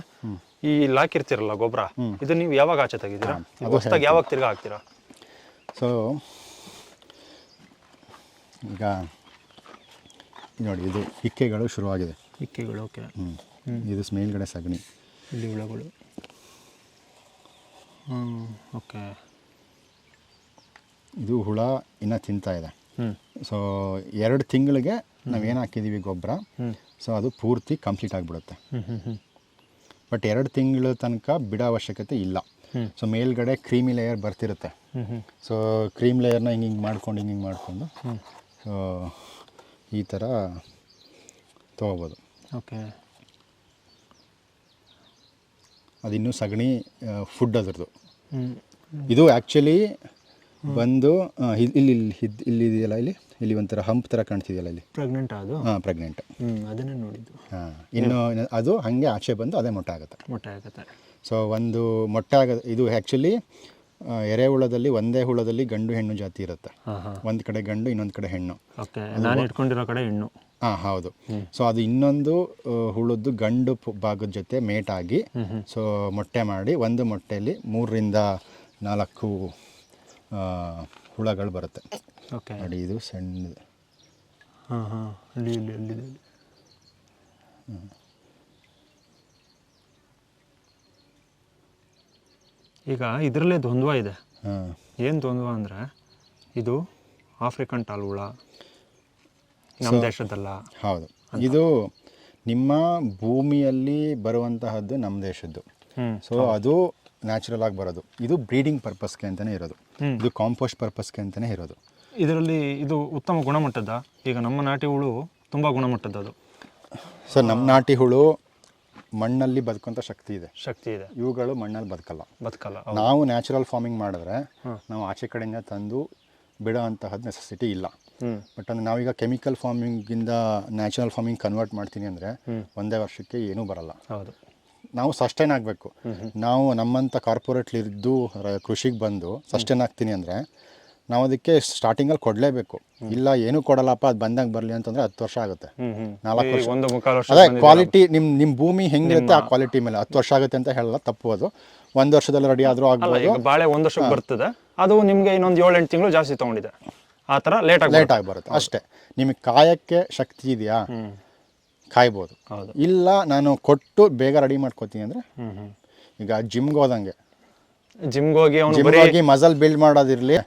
[SPEAKER 2] ಈ ಇಲ್ಲಿ ಹಾಕಿರ್ತೀರಲ್ಲ ಗೊಬ್ಬರ ಇದು ನೀವು ಯಾವಾಗ ಆಚೆ ತೆಗಿತೀರಾ ಹೊಸದಾಗಿ ಯಾವಾಗ ತಿರ್ಗಾ ಹಾಕ್ತೀರಾ?
[SPEAKER 1] ಸೊ ಈಗ ನೋಡಿ ಇದು ಇಕ್ಕೆಗಳು ಶುರುವಾಗಿದೆ.
[SPEAKER 2] ಇಕ್ಕೆಗಳು ಓಕೆ.
[SPEAKER 1] ಹ್ಞೂ ಇದು ಮೇಲ್ಗಡೆ ಸಗಣಿ.
[SPEAKER 2] ಇಲ್ಲಿ ಹುಳಗಳು ಓಕೆ.
[SPEAKER 1] ಇದು ಹುಳ ಇನ್ನೂ ತಿಂತಾ ಇದೆ.
[SPEAKER 2] ಹ್ಞೂ
[SPEAKER 1] ಸೊ ಎರಡು ತಿಂಗಳಿಗೆ ನಾವೇನು ಹಾಕಿದ್ದೀವಿ ಗೊಬ್ಬರ ಸೊ ಅದು ಪೂರ್ತಿ ಕಂಪ್ಲೀಟ್ ಆಗಿಬಿಡುತ್ತೆ. ಬಟ್ ಎರಡು ತಿಂಗಳ ತನಕ ಬಿಡೋ ಅವಶ್ಯಕತೆ ಇಲ್ಲ. ಸೊ ಮೇಲ್ಗಡೆ ಕ್ರೀಮಿ ಲೇಯರ್ ಬರ್ತಿರುತ್ತೆ. ಸೊ ಕ್ರೀಮ್ ಲೇಯರ್ನ ಹಿಂಗೆ ಹಿಂಗೆ ಮಾಡ್ಕೊಂಡು ಹಿಂಗೆ ಹಿಂಗೆ ಮಾಡಿಕೊಂಡು. ಸೊ ಈ ಥರ ತೊಗೋಬೋದು.
[SPEAKER 2] ಓಕೆ.
[SPEAKER 1] ಅದಿನ್ನೂ ಸಗಣಿ ಫುಡ್
[SPEAKER 2] ಅದರದು
[SPEAKER 1] ಇದು ಆ್ಯಕ್ಚುಲಿ ಬಂದು ಇಲ್ಲಿ ಇಲ್ಲಿ ಇಲ್ಲಿ ಇದೆಯಲ್ಲ ಇಲ್ಲಿ? ಇಲ್ಲಿ ಒಂಥರ ಹಂಪ್ ಥರ ಕಾಣ್ತಿದೆಯಲ್ಲ ಇಲ್ಲಿ?
[SPEAKER 2] ಪ್ರೆಗ್ನೆಂಟ್ ಅದು?
[SPEAKER 1] ಹಾಂ ಪ್ರೆಗ್ನೆಂಟ್
[SPEAKER 2] ಅದನ್ನ ನೋಡಿದ್ದು.
[SPEAKER 1] ಹಾಂ ಇನ್ನು ಅದು ಹಾಗೆ ಆಚೆ ಬಂದು ಅದೇ ಮೊಟ್ಟೆ ಆಗುತ್ತೆ.
[SPEAKER 2] ಮೊಟ್ಟೆ ಆಗುತ್ತೆ.
[SPEAKER 1] ಸೊ ಒಂದು ಮೊಟ್ಟೆ ಆಗ ಇದು ಆ್ಯಕ್ಚುಲಿ ಎರೆಹುಳದಲ್ಲಿ ಒಂದೇ ಹುಳದಲ್ಲಿ ಗಂಡು ಹೆಣ್ಣು ಜಾತಿ ಇರುತ್ತೆ. ಒಂದು ಕಡೆ ಗಂಡು ಇನ್ನೊಂದು ಕಡೆ ಹೆಣ್ಣು.
[SPEAKER 2] ನಾನು ಇಟ್ಕೊಂಡಿರೋ ಕಡೆ ಹೆಣ್ಣು.
[SPEAKER 1] ಹಾಂ ಹೌದು. ಸೊ ಅದು ಇನ್ನೊಂದು ಹುಳದ್ದು ಗಂಡು ಭಾಗದ ಜೊತೆ ಮೇಟಾಗಿ ಸೊ ಮೊಟ್ಟೆ ಮಾಡಿ ಒಂದು ಮೊಟ್ಟೆಯಲ್ಲಿ ಮೂರರಿಂದ ನಾಲ್ಕು ಹುಳಗಳು ಬರುತ್ತೆ.
[SPEAKER 2] ಓಕೆ.
[SPEAKER 1] ನೋಡಿ ಇದು ಸಣ್ಣದು.
[SPEAKER 2] ಹಾಂ ಹಾಂ. ಅಲ್ಲಿ ಇಲ್ಲಿ ಅಲ್ಲಿ ಈಗ ಇದರಲ್ಲೇ ದ್ವಂದ್ವ ಇದೆ.
[SPEAKER 1] ಹಾಂ.
[SPEAKER 2] ಏನು ದ್ವಂದ್ವ ಅಂದರೆ ಇದು ಆಫ್ರಿಕನ್ ಟಾಲ್ ಹುಳ ನಮ್ಮ ದೇಶದಲ್ಲ
[SPEAKER 1] ಹೌದು. ಇದು ನಿಮ್ಮ ಭೂಮಿಯಲ್ಲಿ ಬರುವಂತಹದ್ದು ನಮ್ಮ ದೇಶದ್ದು. ಸೊ ಅದು ನ್ಯಾಚುರಲ್ ಆಗಿ ಬರೋದು. ಇದು ಬ್ರೀಡಿಂಗ್ ಪರ್ಪಸ್ಗೆ ಅಂತಲೇ ಇರೋದು. ಇದು ಕಾಂಪೋಸ್ಟ್ ಪರ್ಪಸ್ಗೆ ಅಂತಲೇ ಇರೋದು.
[SPEAKER 2] ಇದರಲ್ಲಿ ಇದು ಉತ್ತಮ ಗುಣಮಟ್ಟದ ಈಗ ನಮ್ಮ ನಾಟಿ ಹುಳು ತುಂಬ ಗುಣಮಟ್ಟದ್ದು.
[SPEAKER 1] ಸರ್ ನಮ್ಮ ನಾಟಿ ಹುಳು ಮಣ್ಣಲ್ಲಿ ಬದುಕುವಂಥ ಶಕ್ತಿ ಇದೆ.
[SPEAKER 2] ಶಕ್ತಿ ಇದೆ.
[SPEAKER 1] ಇವುಗಳು ಮಣ್ಣಲ್ಲಿ ಬದುಕಲ್ಲ.
[SPEAKER 2] ಬದುಕಲ್ಲ
[SPEAKER 1] ನಾವು ನ್ಯಾಚುರಲ್ ಫಾರ್ಮಿಂಗ್ ಮಾಡಿದ್ರೆ ನಾವು ಆಚೆ ಕಡೆಯಿಂದ ತಂದು ಬಿಡೋ ಅಂತಹದ್ದು ನೆಸೆಸಿಟಿ ಇಲ್ಲ ಬಟ್ ಅಂದ್ರೆ ನಾವೀಗ ಕೆಮಿಕಲ್ ಫಾರ್ಮಿಂಗಿಂದ ನ್ಯಾಚುರಲ್ ಫಾರ್ಮಿಂಗ್ ಕನ್ವರ್ಟ್ ಮಾಡ್ತೀನಿ ಅಂದರೆ ಒಂದೇ ವರ್ಷಕ್ಕೆ ಏನೂ ಬರಲ್ಲ.
[SPEAKER 2] ಹೌದು.
[SPEAKER 1] ನಾವು ಸಸ್ಟೈನ್ ಆಗಬೇಕು. ನಾವು ನಮ್ಮಂಥ ಕಾರ್ಪೊರೇಟ್ಲಿದ್ದು ಕೃಷಿಗೆ ಬಂದು ಸಸ್ಟೈನ್ ಆಗ್ತೀನಿ ಅಂದರೆ ನಾವು ಅದಕ್ಕೆ ಸ್ಟಾರ್ಟಿಂಗಲ್ಲಿ ಕೊಡಲೇಬೇಕು. ಇಲ್ಲ ಏನೂ ಕೊಡಲ್ಲಪ್ಪ ಅದು ಬಂದಂಗೆ ಬರಲಿ ಅಂತಂದ್ರೆ ಹತ್ತು ವರ್ಷ ಆಗುತ್ತೆ. ನಾಲ್ಕು ವರ್ಷ.
[SPEAKER 2] ವರ್ಷ
[SPEAKER 1] ಅದೇ ಕ್ವಾಲಿಟಿ ನಿಮ್ಮ ನಿಮ್ಮ ಭೂಮಿ ಹೆಂಗಿರುತ್ತೆ ಆ ಕ್ವಾಲಿಟಿ ಮೇಲೆ. ಹತ್ತು ವರ್ಷ ಆಗುತ್ತೆ ಅಂತ ಹೇಳಲ್ಲ ತಪ್ಪು ಅದು. ಒಂದು ವರ್ಷದಲ್ಲಿ ರೆಡಿ ಆದರೂ ಆಗ್ಬೋದು.
[SPEAKER 2] ಬಾಳೆ ಒಂದು ವರ್ಷಕ್ಕೆ ಬರ್ತದೆ. ಅದು ನಿಮಗೆ ಇನ್ನೊಂದು ಏಳು ಎಂಟು ತಿಂಗಳು ಜಾಸ್ತಿ ತೊಗೊಂಡಿದೆ. ಆ ಥರ ಲೇಟ್ ಆಗಿ
[SPEAKER 1] ಲೇಟ್ ಆಗಿ ಬರುತ್ತೆ. ಅಷ್ಟೇ. ನಿಮಗೆ ಕಾಯಕ್ಕೆ ಶಕ್ತಿ ಇದೆಯಾ? ಕಾಯ್ಬೋದು.
[SPEAKER 2] ಹೌದು.
[SPEAKER 1] ಇಲ್ಲ ನಾನು ಕೊಟ್ಟು ಬೇಗ ರೆಡಿ ಮಾಡ್ಕೋತೀನಿ ಅಂದರೆ ಈಗ ಜಿಮ್ಗೆ ಹೋದಂಗೆ.
[SPEAKER 2] ಜಿಮ್ಗೆ ಹೋಗಿ ಅವನು
[SPEAKER 1] ಜಿಮ್ ಹೋಗಿ ಮಸಲ್ ಬಿಲ್ಡ್ ಮಾಡೋದಿರಲಿ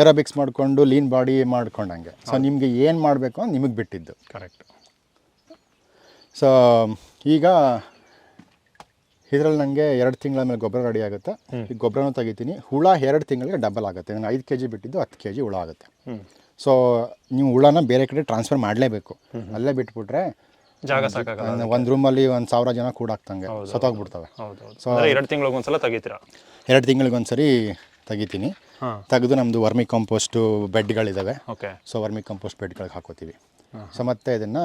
[SPEAKER 1] ಏರೋಬಿಕ್ಸ್ ಮಾಡಿಕೊಂಡು ಲೀನ್ ಬಾಡಿ ಮಾಡ್ಕೊಂಡಂಗೆ. ಸೊ ನಿಮಗೆ ಏನು ಮಾಡಬೇಕು ಅಂತ ನಿಮಗೆ ಬಿಟ್ಟಿದ್ದು.
[SPEAKER 2] ಕರೆಕ್ಟ್
[SPEAKER 1] ಸೊ ಈಗ ಇದರಲ್ಲಿ ನನಗೆ ಎರಡು ತಿಂಗಳ ಮೇಲೆ ಗೊಬ್ಬರ ರೆಡಿ ಆಗುತ್ತೆ. ಈ ಗೊಬ್ಬರನೂ ತೆಗಿತೀನಿ. ಹುಳ ಎರಡು ತಿಂಗಳಿಗೆ ಡಬಲ್ ಆಗುತ್ತೆ. ನಾನು ಐದು ಕೆ ಜಿ ಬಿಟ್ಟಿದ್ದು ಹತ್ತು ಕೆ ಜಿ ಹುಳ ಆಗುತ್ತೆ. ಸೊ ನೀವು ಹುಳನ ಬೇರೆ ಕಡೆ ಟ್ರಾನ್ಸ್ಫರ್ ಮಾಡಲೇಬೇಕು. ಅಲ್ಲೇ ಬಿಟ್ಬಿಟ್ರೆ
[SPEAKER 2] ಜಾಗ ಸಾಕಾಗಲ್ಲ
[SPEAKER 1] ಒಂದು ರೂಮಲ್ಲಿ ಒಂದು ಸಾವಿರ ಜನ ಕೂಡಾಕ್ತಂಗೆ ಸತ್ತೋಗ್ಬಿಡ್ತವೆ.
[SPEAKER 2] ಸೊ ಎರಡು ತಿಂಗಳಿಗೆ ಒಂದ್ಸಲ ತೆಗಿತೀರಾ?
[SPEAKER 1] ಎರಡು ತಿಂಗಳಿಗೆ ಒಂದ್ಸರಿ ತೆಗಿತೀನಿ. ತೆಗೆದು ನಮ್ಮದು ವರ್ಮಿ ಕಂಪೋಸ್ಟು ಬೆಡ್ಗಳಿದ್ದಾವೆ
[SPEAKER 2] ಓಕೆ.
[SPEAKER 1] ಸೊ ವರ್ಮಿ ಕಂಪೋಸ್ಟ್ ಬೆಡ್ಗಳಿಗೆ ಹಾಕೋತೀವಿ. ಸೊ ಮತ್ತೆ ಇದನ್ನು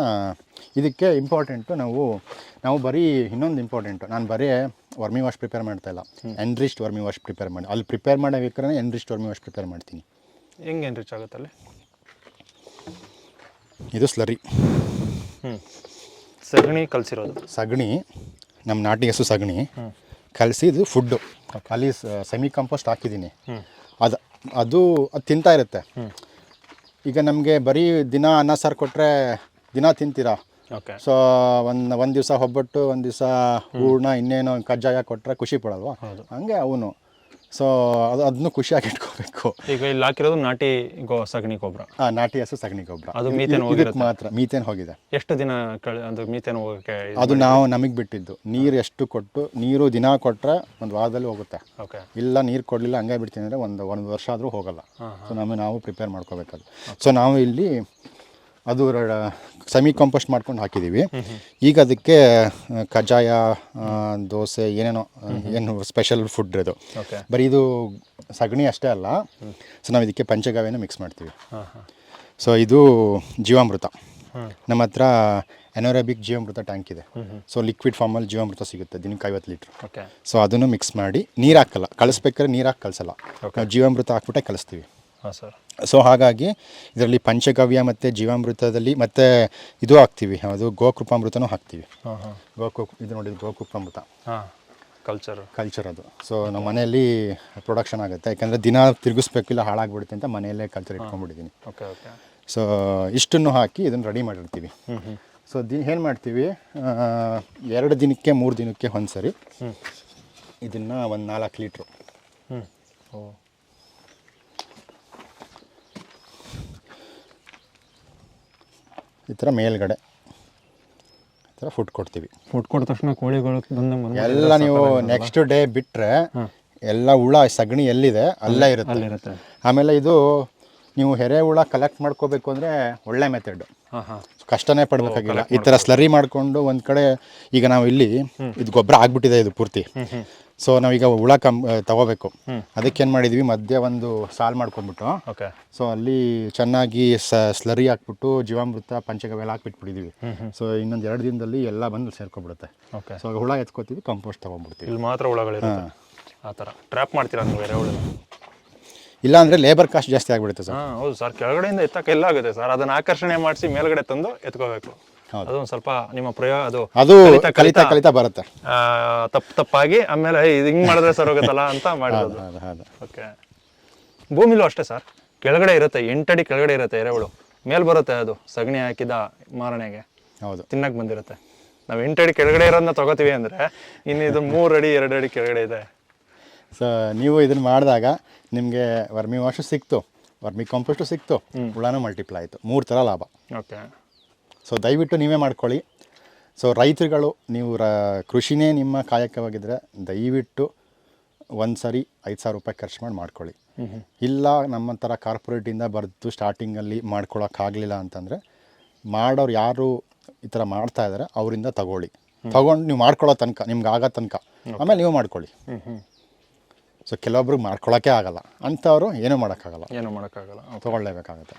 [SPEAKER 1] ಇದಕ್ಕೆ ಇಂಪಾರ್ಟೆಂಟು ನಾವು ನಾವು ಬರೀ ಇನ್ನೊಂದು ಇಂಪಾರ್ಟೆಂಟು ನಾನು ಬರೀ ವರ್ಮಿ ವಾಶ್ ಪ್ರಿಪೇರ್ ಮಾಡ್ತಾ ಇಲ್ಲ. ಎನ್ರಿಸ್ಟ್ ವರ್ಮಿ ವಾಶ್ ಪ್ರಿಪೇರ್ ಮಾಡಿ ಅಲ್ಲಿ ಪ್ರಿಪೇರ್ ಮಾಡಬೇಕಾದ್ರೆ ಎನ್ರಿಸ್ಟ್ ವರ್ಮಿ ವಾಶ್ ಪ್ರಿಪೇರ್ ಮಾಡ್ತೀನಿ.
[SPEAKER 2] ಹೆಂಗೆ ಎನ್ರಿಚ್ ರಿಚ್ ಆಗುತ್ತೆ ಅಲ್ಲಿ
[SPEAKER 1] ಇದು ಸ್ಲರಿ.
[SPEAKER 2] ಹ್ಞೂ ಸಗಣಿ ಕಲಸಿರೋದು.
[SPEAKER 1] ಸಗಣಿ ನಮ್ಮ ನಾಟಿ ಹೆಸರು ಸಗಣಿ. ಕಲಸಿ ಇದು ಫುಡ್ಡು ಅಲ್ಲಿ ಸೆಮಿ ಕಂಪೋಸ್ಟ್ ಹಾಕಿದ್ದೀನಿ ಅದು ಅದು ಅದು ತಿಂತಾ ಇರುತ್ತೆ. ಈಗ ನಮಗೆ ಬರೀ ದಿನ ಅನ್ನ ಸಾರು ಕೊಟ್ಟರೆ ದಿನ ತಿಂತೀರಾ? ಸೊ ಒಂದು ಒಂದು ದಿವಸ ಒಬ್ಬಟ್ಟು ಒಂದು ದಿವಸ ಹೂರ್ಣ ಇನ್ನೇನೋ ಕಜ್ಜಾಯ ಕೊಟ್ಟರೆ ಖುಷಿ ಪಡಲ್ವಾ. ಹಂಗೆ ಅವನು. ಸೊ ಅದು ಅದನ್ನು ಖುಷಿಯಾಗಿ ಇಟ್ಕೋಬೇಕು
[SPEAKER 2] ಈಗ ಇಲ್ಲಿ ಹಾಕಿರೋದು ನಾಟಿ ಗೋ ಸಗಣಿ ಗೊಬ್ಬರ.
[SPEAKER 1] ಆ ನಾಟಿ ಹಸು ಸಗಣಿ ಗೊಬ್ಬರ.
[SPEAKER 2] ಅದು ಮೀಥೇನ್
[SPEAKER 1] ಇದಕ್ಕೆ
[SPEAKER 2] ಹೋಗಿರುತ್ತೆ.
[SPEAKER 1] ಮಾತ್ರ ಮೀಥೇನ್ ಹೋಗಿದೆ.
[SPEAKER 2] ಎಷ್ಟು ದಿನ ಕಳೆ ಅದು ಮೀಥೇನ್ ಹೋಗೋಕ್ಕೆ
[SPEAKER 1] ಅದು ನಾವು ನಮಗೆ ಬಿಟ್ಟಿದ್ದು. ನೀರು ಎಷ್ಟು ಕೊಟ್ಟು ನೀರು ದಿನ ಕೊಟ್ಟರೆ ಒಂದು ವಾರದಲ್ಲಿ ಹೋಗುತ್ತೆ.
[SPEAKER 2] ಓಕೆ.
[SPEAKER 1] ಇಲ್ಲ ನೀರು ಕೊಡಲಿಲ್ಲ ಹಂಗೆ ಬಿಡ್ತೀನಿ ಅಂದರೆ ಒಂದು ಒಂದು ವರ್ಷ ಆದರೂ ಹೋಗಲ್ಲ.
[SPEAKER 2] ಹಾಂ,
[SPEAKER 1] ಸೊ ನಮಗೆ ನಾವು ಪ್ರಿಪೇರ್ ಮಾಡ್ಕೋಬೇಕದು. ಸೊ ನಾವು ಇಲ್ಲಿ ಅದು ಸೆಮಿ ಕಾಂಪೋಸ್ಟ್ ಮಾಡ್ಕೊಂಡು ಹಾಕಿದ್ದೀವಿ ಈಗ ಅದಕ್ಕೆ ಕಜ್ಜಾಯ ದೋಸೆ ಏನೇನೋ ಏನು ಸ್ಪೆಷಲ್ ಫುಡ್ ಇದು
[SPEAKER 2] ಓಕೆ.
[SPEAKER 1] ಬರೀ ಇದು ಸಗಣಿ ಅಷ್ಟೇ ಅಲ್ಲ. ಸೊ ನಾವು ಇದಕ್ಕೆ ಪಂಚಗಾವ್ಯನ ಮಿಕ್ಸ್ ಮಾಡ್ತೀವಿ. ಸೊ ಇದು ಜೀವಾಮೃತ. ನಮ್ಮ ಹತ್ರ ಎನೋರಾಬಿಕ್ ಜೀವಾಮೃತ ಟ್ಯಾಂಕ್ ಇದೆ. ಸೊ ಲಿಕ್ವಿಡ್ ಫಾರ್ಮಲ್ಲಿ ಜೀವಾಮೃತ ಸಿಗುತ್ತೆ ದಿನಕ್ಕೆ ಐವತ್ತು ಲೀಟ್ರ್. ಸೊ ಅದನ್ನು ಮಿಕ್ಸ್ ಮಾಡಿ ನೀರು ಹಾಕಲ್ಲ. ಕಳಿಸ್ಬೇಕಾದ್ರೆ ನೀರು ಹಾಕಿ ಕಳಿಸಲ್ಲ. ನಾವು ಜೀವಾಮೃತ ಹಾಕ್ಬಿಟ್ಟೆ ಕಳಿಸ್ತೀವಿ. ಸೊ ಹಾಗಾಗಿ ಇದರಲ್ಲಿ ಪಂಚಗವ್ಯ ಮತ್ತು ಜೀವಾಮೃತದಲ್ಲಿ ಮತ್ತು ಇದು ಹಾಕ್ತೀವಿ. ಅದು ಗೋಕೃಪಾಮೃತನೂ ಹಾಕ್ತೀವಿ. ಗೋಕು ಇದು ನೋಡಿ ಗೋಕೃಪಾಮೃತ.
[SPEAKER 2] ಹಾಂ ಕಲ್ಚರ್
[SPEAKER 1] ಕಲ್ಚರ್ ಅದು. ಸೊ ನಮ್ಮ ಮನೆಯಲ್ಲಿ ಪ್ರೊಡಕ್ಷನ್ ಆಗುತ್ತೆ. ಯಾಕಂದರೆ ದಿನ ತಿರುಗಿಸ್ಬೇಕಿಲ್ಲ ಹಾಳಾಗ್ಬಿಡುತ್ತೆ ಅಂತ ಮನೆಯಲ್ಲೇ ಕಲ್ಚರ್ ಇಟ್ಕೊಂಡ್ಬಿಟ್ಟಿದ್ದೀನಿ
[SPEAKER 2] ಓಕೆ ಓಕೆ
[SPEAKER 1] ಸೊ ಇಷ್ಟನ್ನು ಹಾಕಿ ಇದನ್ನು ರೆಡಿ ಮಾಡಿರ್ತೀವಿ. ಸೊ ದಿನ ಏನು ಮಾಡ್ತೀವಿ? ಎರಡು ದಿನಕ್ಕೆ ಮೂರು ದಿನಕ್ಕೆ ಒಂದು ಸರಿ ಇದನ್ನು ಒಂದು ನಾಲ್ಕು ಲೀಟ್ರು.
[SPEAKER 2] ಹ್ಞೂ
[SPEAKER 1] ಈ ಥರ ಮೇಲ್ಗಡೆ. ಈ ಥರ ಫುಡ್ ಕೊಡ್ತೀವಿ.
[SPEAKER 2] ಫುಡ್ ಕೊಟ್ಟ ತಕ್ಷಣ ಕೋಳಿಗಳು
[SPEAKER 1] ಎಲ್ಲ ನೀವು ನೆಕ್ಸ್ಟ್ ಡೇ ಬಿಟ್ಟರೆ ಎಲ್ಲ ಹುಳ ಸಗಣಿ ಎಲ್ಲಿದೆ? ಅಲ್ಲೇ ಇರುತ್ತೆ. ಆಮೇಲೆ ಇದು ನೀವು ಎರೆಹುಳ ಕಲೆಕ್ಟ್ ಮಾಡ್ಕೋಬೇಕು ಅಂದರೆ ಒಳ್ಳೆ ಮೆಥಡ್ ಕಷ್ಟನೇ ಪಡಬೇಕಾಗಿಲ್ಲ. ಈ ಥರ ಸ್ಲರಿ ಮಾಡಿಕೊಂಡು ಒಂದು ಕಡೆ ಈಗ ನಾವು ಇಲ್ಲಿ ಇದು ಗೊಬ್ಬರ ಆಗ್ಬಿಟ್ಟಿದೆ ಇದು ಪೂರ್ತಿ. ಸೊ ನಾವೀಗ ಹುಳ ಕಮ್ ತಗೋಬೇಕು. ಅದಕ್ಕೇನು ಮಾಡಿದ್ವಿ ಮಧ್ಯೆ ಒಂದು ಸಾಲ್ ಮಾಡ್ಕೊಂಡ್ಬಿಟ್ಟು.
[SPEAKER 2] ಓಕೆ.
[SPEAKER 1] ಸೊ ಅಲ್ಲಿ ಚೆನ್ನಾಗಿ ಸ ಸ್ಲರಿ ಹಾಕ್ಬಿಟ್ಟು ಜೀವಾಮೃತ ಪಂಚಗವೆಲ್ಲ ಹಾಕ್ಬಿಟ್ಬಿಟ್ಟಿದ್ದೀವಿ ಸೊ ಇನ್ನೊಂದು ಎರಡು ದಿನದಲ್ಲಿ ಎಲ್ಲ ಬಂದು ಸೇರ್ಕೊಬಿಡುತ್ತೆ
[SPEAKER 2] ಓಕೆ.
[SPEAKER 1] ಸೊ ಹುಳ ಎತ್ಕೋತೀವಿ ಕಂಪೋಸ್ಟ್ ತೊಗೊಂಡ್ಬಿಡ್ತೀವಿ.
[SPEAKER 2] ಇಲ್ಲಿ ಮಾತ್ರ ಹುಳಗಳಿರುತ್ತೆ. ಆ ಥರ. ಟ್ರ್ಯಾಪ್ ಮಾಡ್ತೀರಾ ನೀವು ಬೇರೆ ಹುಳ
[SPEAKER 1] ಇಲ್ಲ ಅಂದರೆ ಲೇಬರ್ ಕಾಸ್ಟ್ ಜಾಸ್ತಿ ಆಗಿಬಿಡುತ್ತೆ ಸರ್.
[SPEAKER 2] ಹೌದು ಸರ್. ಕೆಳಗಡೆಯಿಂದ ಎತ್ತಕ್ಕೆ ಎಲ್ಲ ಆಗುತ್ತೆ ಸರ್. ಅದನ್ನ ಆಕರ್ಷಣೆ ಮಾಡಿಸಿ ಮೇಲ್ಗಡೆ ತಂದು ಎತ್ಕೋಬೇಕು.
[SPEAKER 1] ಹೌದು.
[SPEAKER 2] ಅದು ಒಂದು ಸ್ವಲ್ಪ ನಿಮ್ಮ ಪ್ರಯೋಗ ಅದು
[SPEAKER 1] ಅದು
[SPEAKER 2] ಕಲಿತಾ
[SPEAKER 1] ಕಲಿತಾ ಬರುತ್ತೆ.
[SPEAKER 2] ತಪ್ಪು ತಪ್ಪಾಗಿ ಆಮೇಲೆ ಇದು ಹಿಂಗೆ ಮಾಡಿದ್ರೆ ಸರ್ ಹೋಗುತ್ತಲ್ಲ ಅಂತ ಮಾಡಿರೋದು. ಓಕೆ. ಭೂಮಿಲೂ ಅಷ್ಟೇ ಸರ್. ಕೆಳಗಡೆ ಇರುತ್ತೆ ಎಂಟಡಿ ಕೆಳಗಡೆ ಇರುತ್ತೆ ಎರೆಹುಳು. ಮೇಲ್ ಬರುತ್ತೆ ಅದು ಸಗಣಿ ಹಾಕಿದ ಮಾರಣೆಗೆ
[SPEAKER 1] ಹೌದು.
[SPEAKER 2] ತಿನ್ನಕ್ಕೆ ಬಂದಿರುತ್ತೆ. ನಾವು ಎಂಟಡಿ ಕೆಳಗಡೆ ಇರೋದನ್ನ ತಗೋತೀವಿ ಅಂದರೆ ಇನ್ನು ಇದು ಮೂರು ಅಡಿ ಎರಡು ಅಡಿ ಕೆಳಗಡೆ ಇದೆ.
[SPEAKER 1] ಸೊ ನೀವು ಇದನ್ನು ಮಾಡಿದಾಗ ನಿಮಗೆ ವರ್ಮಿ ವಾಶು ಸಿಕ್ತು ವರ್ಮಿ ಕಾಂಪೋಸ್ಟು ಸಿಕ್ತು ಹುಳಾನು ಮಲ್ಟಿಪ್ಲೈ ಆಯಿತು. ಮೂರು ಥರ ಲಾಭ.
[SPEAKER 2] ಓಕೆ.
[SPEAKER 1] ಸೊ ದಯವಿಟ್ಟು ನೀವೇ ಮಾಡ್ಕೊಳ್ಳಿ. ಸೊ ರೈತರುಗಳು ನೀವು ರ ಕೃಷಿನೇ ನಿಮ್ಮ ಕಾಯಕವಾಗಿದ್ದರೆ ದಯವಿಟ್ಟು ಒಂದು ಸರಿ ಐದು ಸಾವಿರ ರೂಪಾಯಿ ಖರ್ಚು ಮಾಡಿ ಮಾಡ್ಕೊಳ್ಳಿ. ಇಲ್ಲ ನಮ್ಮ ಥರ ಕಾರ್ಪೊರೇಟಿಂದ ಬರೆದು ಸ್ಟಾರ್ಟಿಂಗಲ್ಲಿ ಮಾಡ್ಕೊಳೋಕ್ಕಾಗಲಿಲ್ಲ ಅಂತಂದರೆ ಮಾಡೋರು ಯಾರು ಈ ಥರ ಮಾಡ್ತಾ ಇದ್ದಾರೆ ಅವರಿಂದ ತಗೊಳ್ಳಿ. ತಗೊಂಡು ನೀವು ಮಾಡ್ಕೊಳ್ಳೋ ತನಕ ನಿಮ್ಗೆ ಆಗೋ ತನಕ. ಆಮೇಲೆ ನೀವು ಮಾಡ್ಕೊಳ್ಳಿ. ಸೊ ಕೆಲವೊಬ್ರಿಗೆ ಮಾಡ್ಕೊಳ್ಳೋಕ್ಕೆ ಆಗಲ್ಲ. ಅಂಥವ್ರು ಏನೂ ಮಾಡೋಕ್ಕಾಗಲ್ಲ.
[SPEAKER 2] ಏನೂ ಮಾಡೋಕ್ಕಾಗಲ್ಲ.
[SPEAKER 1] ತೊಗೊಳ್ಳೇಬೇಕಾಗತ್ತೆ